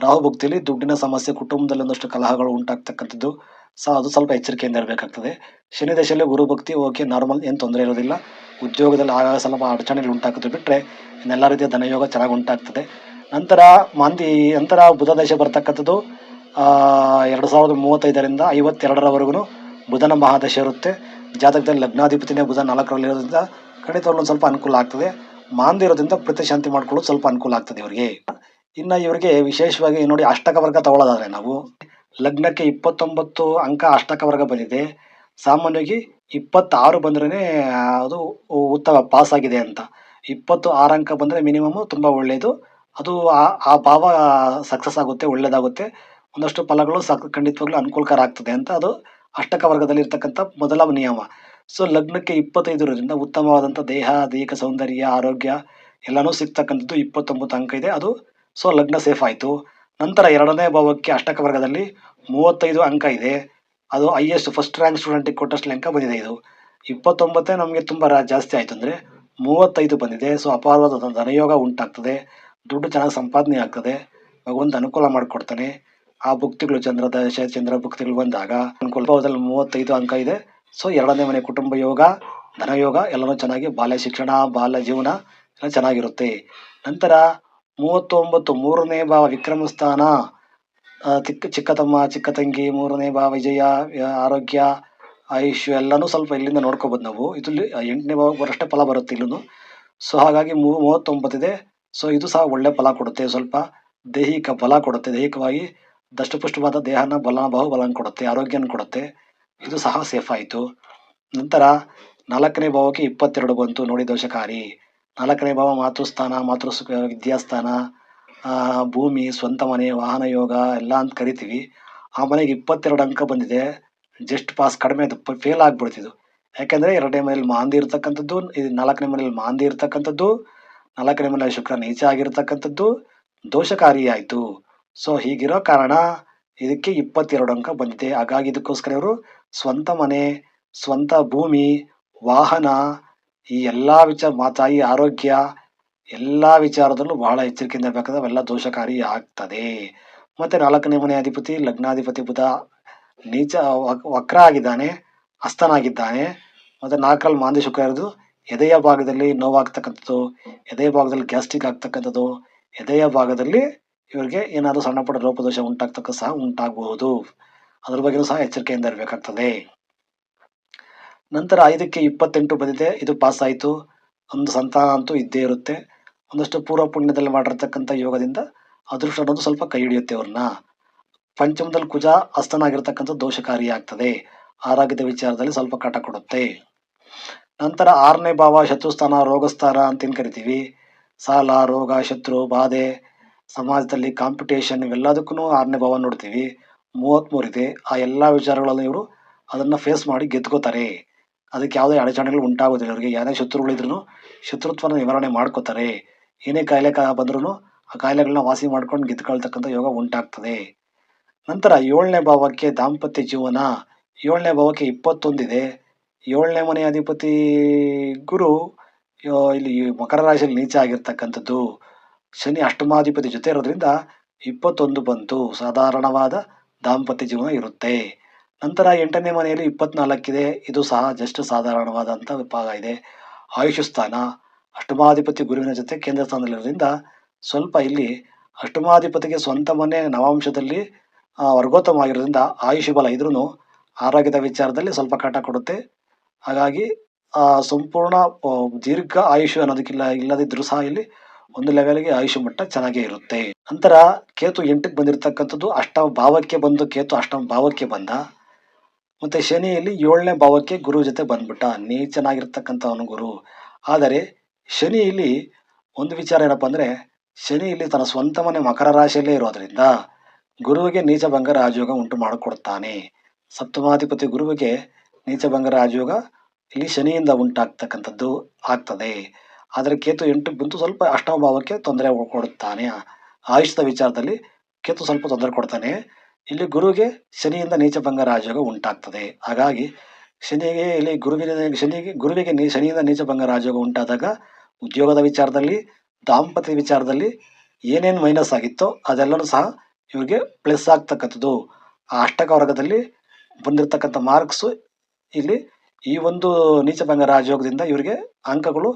A: ರಾಹು ಭುಕ್ತಿಯಲ್ಲಿ ದುಡ್ಡಿನ ಸಮಸ್ಯೆ, ಕುಟುಂಬದಲ್ಲಿ ಒಂದಷ್ಟು ಕಲಹಗಳು ಉಂಟಾಗ್ತಕ್ಕಂಥದ್ದು ಸಹ ಅದು ಸ್ವಲ್ಪ ಎಚ್ಚರಿಕೆಯಿಂದ ಇರಬೇಕಾಗ್ತದೆ. ಶನಿ ದಶೆಯಲ್ಲಿ ಗುರು ಭಕ್ತಿ, ಓಕೆ, ನಾರ್ಮಲ್, ಏನು ತೊಂದರೆ ಇರೋದಿಲ್ಲ. ಉದ್ಯೋಗದಲ್ಲಿ ಆಗಾಗ ಸ್ವಲ್ಪ ಅಡಚಣೆಗಳು ಉಂಟಾಗುತ್ತೆ ಬಿಟ್ಟರೆ ಇನ್ನೆಲ್ಲ ರೀತಿಯ ಧನಯೋಗ ಚೆನ್ನಾಗಿ ಉಂಟಾಗ್ತದೆ. ನಂತರ ಮಾಂದಿ, ನಂತರ ಬುಧ ದಶೆ ಬರ್ತಕ್ಕಂಥದ್ದು ಎರಡು ಸಾವಿರದ ಮೂವತ್ತೈದರಿಂದ ಐವತ್ತೆರಡರವರೆಗೂ ಬುಧನ ಮಹಾದಶೆ ಇರುತ್ತೆ. ಜಾತಕದಲ್ಲಿ ಲಗ್ನಾಧಿಪತಿನೇ ಬುಧ ನಾಲ್ಕರಲ್ಲಿ ಇರೋದ್ರಿಂದ ಖಂಡಿತವಾಗ್ಲೂ ಒಂದು ಸ್ವಲ್ಪ ಅನುಕೂಲ ಆಗ್ತದೆ. ಮಾಂದಿ ಇರೋದ್ರಿಂದ ಪ್ರತಿಶಾಂತಿ ಮಾಡ್ಕೊಳ್ಳೋದು ಸ್ವಲ್ಪ ಅನುಕೂಲ ಆಗ್ತದೆ ಇವರಿಗೆ. ಇನ್ನು ಇವರಿಗೆ ವಿಶೇಷವಾಗಿ ನೋಡಿ ಅಷ್ಟಕ ವರ್ಗ ತಗೊಳ್ಳೋದಾದ್ರೆ ನಾವು ಲಗ್ನಕ್ಕೆ ಇಪ್ಪತ್ತೊಂಬತ್ತು ಅಂಕ ಅಷ್ಟಕ ವರ್ಗ ಬಂದಿದೆ. ಸಾಮಾನ್ಯವಾಗಿ ಇಪ್ಪತ್ತಾರು ಬಂದ್ರೇ ಅದು ಉತ್ತಮ ಪಾಸ್ ಆಗಿದೆ ಅಂತ. ಇಪ್ಪತ್ತು ಆರು ಅಂಕ ಬಂದರೆ ಮಿನಿಮಮ್ ತುಂಬ ಒಳ್ಳೆಯದು ಅದು ಆ- ಆ ಭಾವ ಸಕ್ಸಸ್ ಆಗುತ್ತೆ, ಒಳ್ಳೇದಾಗುತ್ತೆ. ಒಂದಷ್ಟು ಫಲಗಳು ಸಕ್, ಖಂಡಿತವಾಗ್ಲೂ ಅನುಕೂಲಕರ ಆಗ್ತದೆ ಅಂತ ಅದು ಅಷ್ಟಕ ವರ್ಗದಲ್ಲಿ ಇರ್ತಕ್ಕಂಥ ಮೊದಲ ನಿಯಮ. ಸೊ, ಲಗ್ನಕ್ಕೆ ಇಪ್ಪತ್ತೈದು ಇರೋದ್ರಿಂದ ಉತ್ತಮವಾದಂಥ ದೇಹ, ದೈಹಿಕ ಸೌಂದರ್ಯ, ಆರೋಗ್ಯ ಎಲ್ಲನೂ ಸಿಗ್ತಕ್ಕಂಥದ್ದು ಇಪ್ಪತ್ತೊಂಬತ್ತು ಅಂಕ ಇದೆ. ಅದು, ಸೊ, ಲಗ್ನ ಸೇಫ್ ಆಯಿತು. ನಂತರ ಎರಡನೇ ಭಾವಕ್ಕೆ ಅಷ್ಟಕ ವರ್ಗದಲ್ಲಿ ಮೂವತ್ತೈದು ಅಂಕ ಇದೆ. ಅದು ಹೈಯೆಸ್ಟ್ ಫಸ್ಟ್ ರ್ಯಾಂಕ್ ಸ್ಟೂಡೆಂಟಿಗೆ ಕೊಟ್ಟಷ್ಟು ಅಂಕ ಬಂದಿದೆ ಇದು. ಇಪ್ಪತ್ತೊಂಬತ್ತೇ ನಮಗೆ ತುಂಬ ಜಾಸ್ತಿ ಆಯಿತು ಅಂದರೆ ಮೂವತ್ತೈದು ಬಂದಿದೆ. ಸೊ ಅಪಾರವಾದ ಧನ- ಧನಯೋಗ ಉಂಟಾಗ್ತದೆ. ದುಡ್ಡು ಚೆನ್ನಾಗಿ ಸಂಪಾದನೆ ಆಗ್ತದೆ. ಭಗವಂತ ಅನುಕೂಲ ಮಾಡಿಕೊಡ್ತಾನೆ. ಆ ಭುಕ್ತಿಗಳು ಚಂದ್ರ ದಶ ಚಂದ್ರ ಭುಕ್ತಿಗಳು ಬಂದಾಗ ಅನುಕೂಲದಲ್ಲಿ ಮೂವತ್ತೈದು ಅಂಕ ಇದೆ. ಸೊ ಎರಡನೇ ಮನೆ ಕುಟುಂಬ ಯೋಗ ಧನಯೋಗ ಎಲ್ಲನೂ ಚೆನ್ನಾಗಿ ಬಾಲ್ಯ ಶಿಕ್ಷಣ, ಬಾಲ್ಯ ಜೀವನ ಎಲ್ಲ ಚೆನ್ನಾಗಿರುತ್ತೆ. ನಂತರ ಮೂವತ್ತೊಂಬತ್ತು ಮೂರನೇ ಭಾವ ವಿಕ್ರಮ ಸ್ಥಾನ. ಚಿಕ್ಕ ಚಿಕ್ಕ ತಮ್ಮ ಚಿಕ್ಕ ತಂಗಿ ಮೂರನೇ ಭಾವ ವಿಜಯ ಆರೋಗ್ಯ ಆಯುಷ್ ಎಲ್ಲನೂ ಸ್ವಲ್ಪ ಇಲ್ಲಿಂದ ನೋಡ್ಕೋಬೋದು ನಾವು. ಇದರಲ್ಲಿ ಎಂಟನೇ ಭಾವ ಬರೋಷ್ಟೇ ಫಲ ಬರುತ್ತೆ ಇಲ್ಲೂ ಸೊ ಹಾಗಾಗಿ ಮೂ ಮೂವತ್ತೊಂಬತ್ತಿದೆ ಸೊ ಇದು ಸಹ ಒಳ್ಳೆ ಫಲ ಕೊಡುತ್ತೆ. ಸ್ವಲ್ಪ ದೈಹಿಕ ಫಲ ಕೊಡುತ್ತೆ. ದೈಹಿಕವಾಗಿ ದಷ್ಟಪುಷ್ಟವಾದ ದೇಹನ ಬಲ ಬಾಹುಬಲನ ಕೊಡುತ್ತೆ ಆರೋಗ್ಯನ ಕೊಡುತ್ತೆ. ಇದು ಸಹ ಸೇಫ್ ಆಯಿತು. ನಂತರ ನಾಲ್ಕನೇ ಭಾವಕ್ಕೆ ಇಪ್ಪತ್ತೆರಡು ಬಂತು. ನೋಡಿ ದೋಷಕಾರಿ. ನಾಲ್ಕನೇ ಭಾವ ಮಾತೃಸ್ಥಾನ ಮಾತೃ ವಿದ್ಯಾಸ್ಥಾನ ಭೂಮಿ, ಸ್ವಂತ ಮನೆ, ವಾಹನ ಯೋಗ, ಎಲ್ಲ ಅಂತ ಕರಿತೀವಿ. ಆ ಮನೆಗೆ ಇಪ್ಪತ್ತೆರಡು ಅಂಕ ಬಂದಿದೆ. ಜಸ್ಟ್ ಪಾಸ್ ಕಡಿಮೆ ಅದು ಫೇಲ್ ಆಗ್ಬಿಡ್ತಿದ್ದು ಯಾಕೆಂದರೆ ಎರಡನೇ ಮನೇಲಿ ಮಾಂದಿ ಇರ್ತಕ್ಕಂಥದ್ದು ಇದು ನಾಲ್ಕನೇ ಮನೇಲಿ ಮಾಂದಿ ಇರ್ತಕ್ಕಂಥದ್ದು, ನಾಲ್ಕನೇ ಮನೇಲಿ ಶುಕ್ರ ನೀಚ ಆಗಿರ್ತಕ್ಕಂಥದ್ದು ದೋಷಕಾರಿ ಆಯಿತು. ಸೊ ಹೀಗಿರೋ ಕಾರಣ ಇದಕ್ಕೆ ಇಪ್ಪತ್ತೆರಡು ಅಂಕ ಬಂದಿದೆ. ಹಾಗಾಗಿ ಇದಕ್ಕೋಸ್ಕರ ಇವರು ಸ್ವಂತ ಮನೆ, ಸ್ವಂತ ಭೂಮಿ, ವಾಹನ, ಈ ಎಲ್ಲ ವಿಚಾರ ಮಾ ತಾಯಿ ಆರೋಗ್ಯ, ಎಲ್ಲ ವಿಚಾರದಲ್ಲೂ ಬಹಳ ಎಚ್ಚರಿಕೆಯಿಂದ ಇರಬೇಕಾದ್ರೆ ಅವೆಲ್ಲ ದೋಷಕಾರಿ ಆಗ್ತದೆ. ಮತ್ತೆ ನಾಲ್ಕನೇ ಮನೆ ಅಧಿಪತಿ, ಲಗ್ನಾಧಿಪತಿ ಬುಧ ನೀಚ ವಕ್- ವಕ್ರ ಆಗಿದ್ದಾನೆ, ಅಸ್ತನಾಗಿದ್ದಾನೆ. ಮತ್ತೆ ನಾಲ್ಕರಲ್ಲಿ ಮಾಂದಿ ಶುಕ್ರ ಇರೋದು ಎದೆಯ ಭಾಗದಲ್ಲಿ ನೋವಾಗ್ತಕ್ಕಂಥದ್ದು, ಎದೆಯ ಭಾಗದಲ್ಲಿ ಗ್ಯಾಸ್ಟ್ರಿಕ್ ಆಗ್ತಕ್ಕಂಥದ್ದು, ಎದೆಯ ಭಾಗದಲ್ಲಿ ಇವರಿಗೆ ಏನಾದರೂ ಸಣ್ಣ ಪುಟ್ಟ ಲೋಪದೋಷ ಉಂಟಾಗ್ತಕ್ಕ ಸಹ ಉಂಟಾಗಬಹುದು ಅದ್ರ ಬಗ್ಗೆಯೂ ಸಹ ಎಚ್ಚರಿಕೆಯಿಂದ ಇರಬೇಕಾಗ್ತದೆ. ನಂತರ ಐದಕ್ಕೆ ಇಪ್ಪತ್ತೆಂಟು ಬಂದಿದೆ. ಇದು ಪಾಸ್ ಆಯಿತು. ಒಂದು ಸಂತಾನ ಅಂತೂ ಇದ್ದೇ ಇರುತ್ತೆ. ಒಂದಷ್ಟು ಪೂರ್ವ ಪುಣ್ಯದಲ್ಲಿ ಮಾಡಿರ್ತಕ್ಕಂಥ ಯೋಗದಿಂದ ಅದೃಷ್ಟ ಅನ್ನೋದು ಸ್ವಲ್ಪ ಕೈ ಹಿಡಿಯುತ್ತೆ ಅವ್ರನ್ನ. ಪಂಚಮದಲ್ಲಿ ಕುಜ ಅಸ್ತನಾಗಿರ್ತಕ್ಕಂಥ ದೋಷಕಾರಿ ಆಗ್ತದೆ. ಆರೋಗ್ಯದ ವಿಚಾರದಲ್ಲಿ ಸ್ವಲ್ಪ ಕಾಟ ಕೊಡುತ್ತೆ. ನಂತರ ಆರನೇ ಭಾವ ಶತ್ರುಸ್ಥಾನ, ರೋಗಸ್ಥಾನ ಅಂತ ಏನ್ ಕರಿತೀವಿ? ಸಾಲ, ರೋಗ, ಶತ್ರು, ಬಾಧೆ. ಸಮಾಜದಲ್ಲಿ ಕಾಂಪಿಟೇಷನ್ ಇವೆಲ್ಲದಕ್ಕೂ ಆರನೇ ಭಾವ ನೋಡ್ತೀವಿ. ಮೂವತ್ತ್ಮೂರು ಇದೆ. ಆ ಎಲ್ಲ ವಿಚಾರಗಳನ್ನು ಇವರು ಅದನ್ನ ಫೇಸ್ ಮಾಡಿ ಗೆದ್ಕೋತಾರೆ. ಅದಕ್ಕೆ ಯಾವುದೇ ಅಡಚಣೆಗಳು ಉಂಟಾಗೋದಿಲ್ಲ. ಅವರಿಗೆ ಯಾವುದೇ ಶತ್ರುಗಳಿದ್ರು ಶತ್ರುತ್ವನ ನಿವಾರಣೆ ಮಾಡ್ಕೋತಾರೆ. ಏನೇ ಕಾಯಿಲೆ ಕಾ ಬಂದ್ರೂ ಆ ಕಾಯಿಲೆಗಳನ್ನ ವಾಸಿ ಮಾಡ್ಕೊಂಡು ಗೆದ್ಕೊಳ್ತಕ್ಕಂಥ ಯೋಗ ಉಂಟಾಗ್ತದೆ. ನಂತರ ಏಳನೇ ಭಾವಕ್ಕೆ ದಾಂಪತ್ಯ ಜೀವನ. ಏಳನೇ ಭಾವಕ್ಕೆ ಇಪ್ಪತ್ತೊಂದಿದೆ ಏಳನೇ ಮನೆಯ ಅಧಿಪತಿ ಗುರು ಇಲ್ಲಿ ಮಕರ ರಾಶಿಯಲ್ಲಿ ನೀಚ ಆಗಿರ್ತಕ್ಕಂಥದ್ದು. ಶನಿ ಅಷ್ಟಮಾಧಿಪತಿ ಜೊತೆ ಇರೋದ್ರಿಂದ ಇಪ್ಪತ್ತೊಂದು ಬಂತು. ಸಾಧಾರಣವಾದ ದಾಂಪತ್ಯ ಜೀವನ ಇರುತ್ತೆ. ನಂತರ ಎಂಟನೇ ಮನೆಯಲ್ಲಿ ಇಪ್ಪತ್ನಾಲ್ಕಿದೆ. ಇದು ಸಹ ಜಸ್ಟ್ ಸಾಧಾರಣವಾದಂಥ ವಿಭಾಗ ಇದೆ. ಆಯುಷ್ ಸ್ಥಾನ ಅಷ್ಟಮಾಧಿಪತಿ ಗುರುವಿನ ಜೊತೆ ಕೇಂದ್ರ ಸ್ಥಾನದಲ್ಲಿರೋದ್ರಿಂದ ಸ್ವಲ್ಪ ಇಲ್ಲಿ ಅಷ್ಟಮಾಧಿಪತಿಗೆ ಸ್ವಂತ ಮನೆ ನವಾಂಶದಲ್ಲಿ ವರ್ಗೋತ್ತಮವಾಗಿರೋದ್ರಿಂದ ಆಯುಷ್ ಬಲ ಇದ್ರೂ ಆರೋಗ್ಯದ ವಿಚಾರದಲ್ಲಿ ಸ್ವಲ್ಪ ಕಾಟ ಕೊಡುತ್ತೆ. ಹಾಗಾಗಿ ಸಂಪೂರ್ಣ ದೀರ್ಘ ಆಯುಷ್ ಅನ್ನೋದಕ್ಕಿಲ್ಲ, ಇಲ್ಲದಿದ್ರೂ ಸಹ ಇಲ್ಲಿ ಒಂದು ಲೆವೆಲ್ಗೆ ಆಯುಷ್ ಮಟ್ಟ ಚೆನ್ನಾಗೇ ಇರುತ್ತೆ. ನಂತರ ಕೇತು ಎಂಟಕ್ಕೆ ಬಂದಿರತಕ್ಕಂಥದ್ದು ಅಷ್ಟಮ ಭಾವಕ್ಕೆ ಬಂದು, ಕೇತು ಅಷ್ಟಮ ಭಾವಕ್ಕೆ ಬಂದ. ಮತ್ತು ಶನಿಯಲ್ಲಿ ಏಳನೇ ಭಾವಕ್ಕೆ ಗುರು ಜೊತೆ ಬಂದ್ಬಿಟ್ಟ. ನೀಚನಾಗಿರ್ತಕ್ಕಂಥವನು ಗುರು. ಆದರೆ ಶನಿಯಲ್ಲಿ ಒಂದು ವಿಚಾರ ಏನಪ್ಪ ಅಂದರೆ ಶನಿ ಇಲ್ಲಿ ತನ್ನ ಸ್ವಂತ ಮನೆ ಮಕರ ರಾಶಿಯಲ್ಲೇ ಇರೋದ್ರಿಂದ ಗುರುವಿಗೆ ನೀಚಭಂಗ ರಾಜಯೋಗ ಉಂಟು ಮಾಡಿಕೊಡ್ತಾನೆ. ಸಪ್ತಮಾಧಿಪತಿ ಗುರುವಿಗೆ ನೀಚಭಂಗ ರಾಜಯೋಗ ಇಲ್ಲಿ ಶನಿಯಿಂದ ಉಂಟಾಗ್ತಕ್ಕಂಥದ್ದು ಆಗ್ತದೆ. ಆದರೆ ಕೇತು ಎಂಟಕ್ಕೆ ಬಂತು ಸ್ವಲ್ಪ ಅಷ್ಟಮ ಭಾವಕ್ಕೆ ತೊಂದರೆ ಕೊಡುತ್ತಾನೆ. ಆಯುಷದ ವಿಚಾರದಲ್ಲಿ ಕೇತು ಸ್ವಲ್ಪ ತೊಂದರೆ ಕೊಡ್ತಾನೆ. ಇಲ್ಲಿ ಗುರುವಿಗೆ ಶನಿಯಿಂದ ನೀಚಭಂಗ ರಾಜಯೋಗ ಉಂಟಾಗ್ತದೆ. ಹಾಗಾಗಿ ಶನಿಗೆ ಇಲ್ಲಿ ಗುರುವಿನ, ಶನಿಗೆ, ಗುರುವಿಗೆ ನೀ, ಶನಿಯಿಂದ ನೀಚಭಂಗ ರಾಜಯೋಗ ಉಂಟಾದಾಗ ಉದ್ಯೋಗದ ವಿಚಾರದಲ್ಲಿ, ದಾಂಪತ್ಯ ವಿಚಾರದಲ್ಲಿ ಏನೇನು ಮೈನಸ್ ಆಗಿತ್ತೋ ಅದೆಲ್ಲವೂ ಸಹ ಇವರಿಗೆ ಪ್ಲಸ್ ಆಗ್ತಕ್ಕಂಥದ್ದು. ಆ ಅಷ್ಟಕ ವರ್ಗದಲ್ಲಿ ಬಂದಿರತಕ್ಕಂಥ ಮಾರ್ಕ್ಸು ಇಲ್ಲಿ ಈ ಒಂದು ನೀಚಭಂಗ ರಾಜಯೋಗದಿಂದ ಇವರಿಗೆ ಅಂಕಗಳು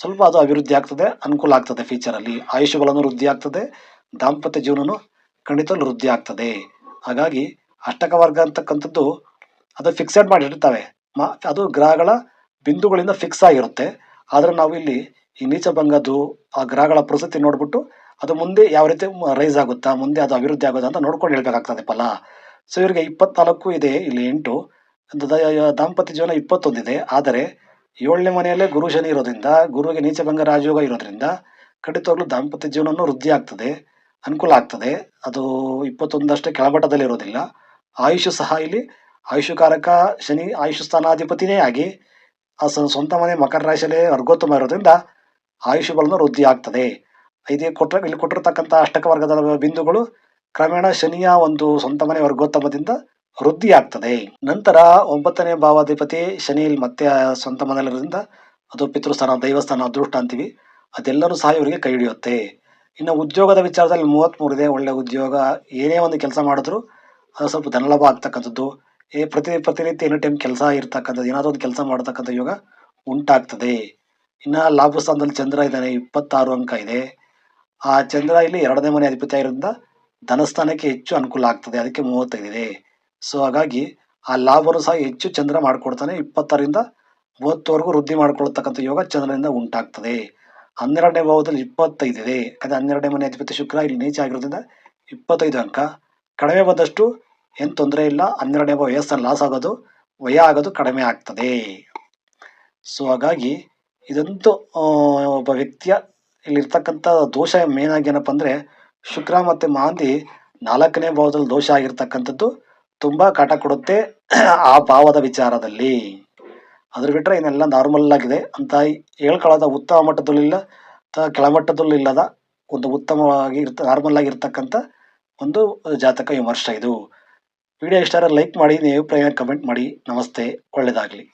A: ಸ್ವಲ್ಪ ಅದು ಅಭಿವೃದ್ಧಿ ಆಗ್ತದೆ, ಅನುಕೂಲ ಆಗ್ತದೆ ಫ್ಯೂಚರಲ್ಲಿ ಆಯುಷ್ಯಗಳನ್ನು ವೃದ್ಧಿ ಆಗ್ತದೆ, ದಾಂಪತ್ಯ ಜೀವನನು ಖಂಡಿತವಾಗ್ಲೂ ವೃದ್ಧಿ ಆಗ್ತದೆ. ಹಾಗಾಗಿ ಅಷ್ಟಕ ವರ್ಗ ಅಂತಕ್ಕಂಥದ್ದು ಅದು ಫಿಕ್ಸೆಡ್ ಮಾಡಿರ್ತವೆ. ಮ, ಅದು ಗ್ರಹಗಳ ಬಿಂದುಗಳಿಂದ ಫಿಕ್ಸ್ ಆಗಿರುತ್ತೆ. ಆದರೆ ನಾವು ಇಲ್ಲಿ ಈ ನೀಚ ಭಂಗದ್ದು, ಆ ಗ್ರಹಗಳ ಪ್ರಸಕ್ತಿ ನೋಡ್ಬಿಟ್ಟು ಅದು ಮುಂದೆ ಯಾವ ರೀತಿ ರೈಸ್ ಆಗುತ್ತಾ, ಮುಂದೆ ಅದು ಅಭಿವೃದ್ಧಿ ಆಗುತ್ತಾ ಅಂತ ನೋಡ್ಕೊಂಡು ಹೇಳ್ಬೇಕಾಗ್ತದೆ ಫಲ. ಸೊ, ಇವರಿಗೆ ಇಪ್ಪತ್ನಾಲ್ಕು ಇದೆ, ಇಲ್ಲಿ ಎಂಟು. ದಾಂಪತ್ಯ ಜೀವನ ಇಪ್ಪತ್ತೊಂದಿದೆ. ಆದರೆ ಏಳನೇ ಮನೆಯಲ್ಲೇ ಗುರು ಶನಿ ಇರೋದ್ರಿಂದ, ಗುರುವಿಗೆ ನೀಚಭಂಗ ರಾಜಯೋಗ ಇರೋದ್ರಿಂದ ಖಂಡಿತವಾಗ್ಲೂ ದಾಂಪತ್ಯ ಜೀವನವನ್ನು ವೃದ್ಧಿ ಆಗ್ತದೆ, ಅನುಕೂಲ ಆಗ್ತದೆ. ಅದು ಇಪ್ಪತ್ತೊಂದಷ್ಟೇ ಕೆಳಮಟ್ಟದಲ್ಲಿ ಇರೋದಿಲ್ಲ. ಆಯುಷ್ ಸಹ ಇಲ್ಲಿ ಆಯುಷಕಾರಕ ಶನಿ ಆಯುಷ್ ಸ್ಥಾನಾಧಿಪತಿನೇ ಆಗಿ ಆ ಸ್ವಂತ ಮನೆ ಮಕರ ರಾಶಿಯಲ್ಲೇ ವರ್ಗೋತ್ತಮ ಇರೋದ್ರಿಂದ ಆಯುಷ್ ಬಲನ ವೃದ್ಧಿ ಆಗ್ತದೆ. ಇದೇ ಕೊಟ್ಟ ಇಲ್ಲಿ ಕೊಟ್ಟಿರ್ತಕ್ಕಂಥ ಅಷ್ಟಕ ವರ್ಗದ ಬಿಂದುಗಳು ಕ್ರಮೇಣ ಶನಿಯ ಒಂದು ಸ್ವಂತ ಮನೆ ವರ್ಗೋತ್ತಮದಿಂದ ವೃದ್ಧಿ ಆಗ್ತದೆ ನಂತರ ಒಂಬತ್ತನೇ ಭಾವಾಧಿಪತಿ ಶನಿಯಲ್ಲಿ ಮತ್ತೆ ಸ್ವಂತ ಮನೆಯಲ್ಲಿರೋದ್ರಿಂದ ಅದು ಪಿತೃಸ್ಥಾನ, ದೈವಸ್ಥಾನ, ಅದೃಷ್ಟ ಅಂತೀವಿ. ಅದೆಲ್ಲರೂ ಸಹ ಇವರಿಗೆ ಕೈ ಹಿಡಿಯುತ್ತೆ. ಇನ್ನು ಉದ್ಯೋಗದ ವಿಚಾರದಲ್ಲಿ ಮೂವತ್ತ್ಮೂರು ಇದೆ. ಒಳ್ಳೆ ಉದ್ಯೋಗ, ಏನೇ ಒಂದು ಕೆಲಸ ಮಾಡಿದ್ರು ಅದು ಸ್ವಲ್ಪ ಧನಲಾಭ ಆಗ್ತಕ್ಕಂಥದ್ದು. ಏ, ಪ್ರತಿ ಪ್ರತಿನಿತ್ಯ ಎನಿ ಟೈಮ್ ಕೆಲಸ ಇರ್ತಕ್ಕಂಥದ್ದು, ಏನಾದರೂ ಒಂದು ಕೆಲಸ ಮಾಡ್ತಕ್ಕಂಥ ಯೋಗ ಉಂಟಾಗ್ತದೆ. ಇನ್ನು ಲಾಭ ಸ್ಥಾನದಲ್ಲಿ ಚಂದ್ರ ಇದ್ದಾನೆ, ಇಪ್ಪತ್ತಾರು ಅಂಕ ಇದೆ. ಆ ಚಂದ್ರ ಇಲ್ಲಿ ಎರಡನೇ ಮನೆ ಅಧಿಪತಿ ಆಗಿರೋದ್ರಿಂದ ಧನಸ್ಥಾನಕ್ಕೆ ಹೆಚ್ಚು ಅನುಕೂಲ ಆಗ್ತದೆ. ಅದಕ್ಕೆ ಮೂವತ್ತೈದು ಇದೆ. ಸೊ ಹಾಗಾಗಿ ಆ ಲಾಭನು ಸಹ ಹೆಚ್ಚು ಚಂದ್ರ ಮಾಡಿಕೊಡ್ತಾನೆ. ಇಪ್ಪತ್ತರಿಂದ ಮೂವತ್ತವರೆಗೂ ವೃದ್ಧಿ ಮಾಡಿಕೊಳ್ತಕ್ಕಂಥ ಯೋಗ ಚಂದ್ರನಿಂದ ಉಂಟಾಗ್ತದೆ. ಹನ್ನೆರಡನೇ ಭಾವದಲ್ಲಿ ಇಪ್ಪತ್ತೈದು ಇದೆ. ಯಾಕಂದರೆ ಹನ್ನೆರಡನೇ ಮನೆ ಅಧಿಪತಿ ಶುಕ್ರ ಇಲ್ಲಿ ನೀಚ ಆಗಿರೋದ್ರಿಂದ ಇಪ್ಪತ್ತೈದು ಅಂಕ. ಕಡಿಮೆ ಬಂದಷ್ಟು ಏನು ತೊಂದರೆ ಇಲ್ಲ. ಹನ್ನೆರಡನೇ ಭಾವ ವಯಸ್ಸನ್ನು ಲಾಸ್ ಆಗೋದು, ವಯ ಆಗೋದು ಕಡಿಮೆ ಆಗ್ತದೆ. ಸೊ ಹಾಗಾಗಿ ಇದಂತೂ ಒಬ್ಬ ವ್ಯಕ್ತಿಯ ಇಲ್ಲಿರ್ತಕ್ಕಂಥ ದೋಷ ಮೇನಾಗಿ ಏನಪ್ಪ ಅಂದರೆ ಶುಕ್ರ ಮತ್ತು ಮಾಂದಿ ನಾಲ್ಕನೇ ಭಾವದಲ್ಲಿ ದೋಷ ಆಗಿರ್ತಕ್ಕಂಥದ್ದು ತುಂಬ ಕಾಟ ಕೊಡುತ್ತೆ ಆ ಭಾವದ ವಿಚಾರದಲ್ಲಿ. ಅದ್ರ ಬಿಟ್ಟರೆ ಇನ್ನೆಲ್ಲ ನಾರ್ಮಲ್ ಆಗಿದೆ ಅಂತ ಹೇಳ್ಕೊಳ್ಳೋದ ಉತ್ತಮ ಮಟ್ಟದಲ್ಲಿಲ್ಲ ಅಥವಾ ಕೆಳಮಟ್ಟದಲ್ಲಿಲ್ಲದ ಒಂದು ಉತ್ತಮವಾಗಿ ಇರ್ತ ನಾರ್ಮಲ್ ಆಗಿರ್ತಕ್ಕಂಥ ಒಂದು ಜಾತಕ ವಿಮರ್ಶೆ ಇದು. ವಿಡಿಯೋ ಇಷ್ಟ ಲೈಕ್ ಮಾಡಿ, ನೀವು ಅಭಿಪ್ರಾಯ ಕಮೆಂಟ್ ಮಾಡಿ. ನಮಸ್ತೆ ಒಳ್ಳೆಯದಾಗಲಿ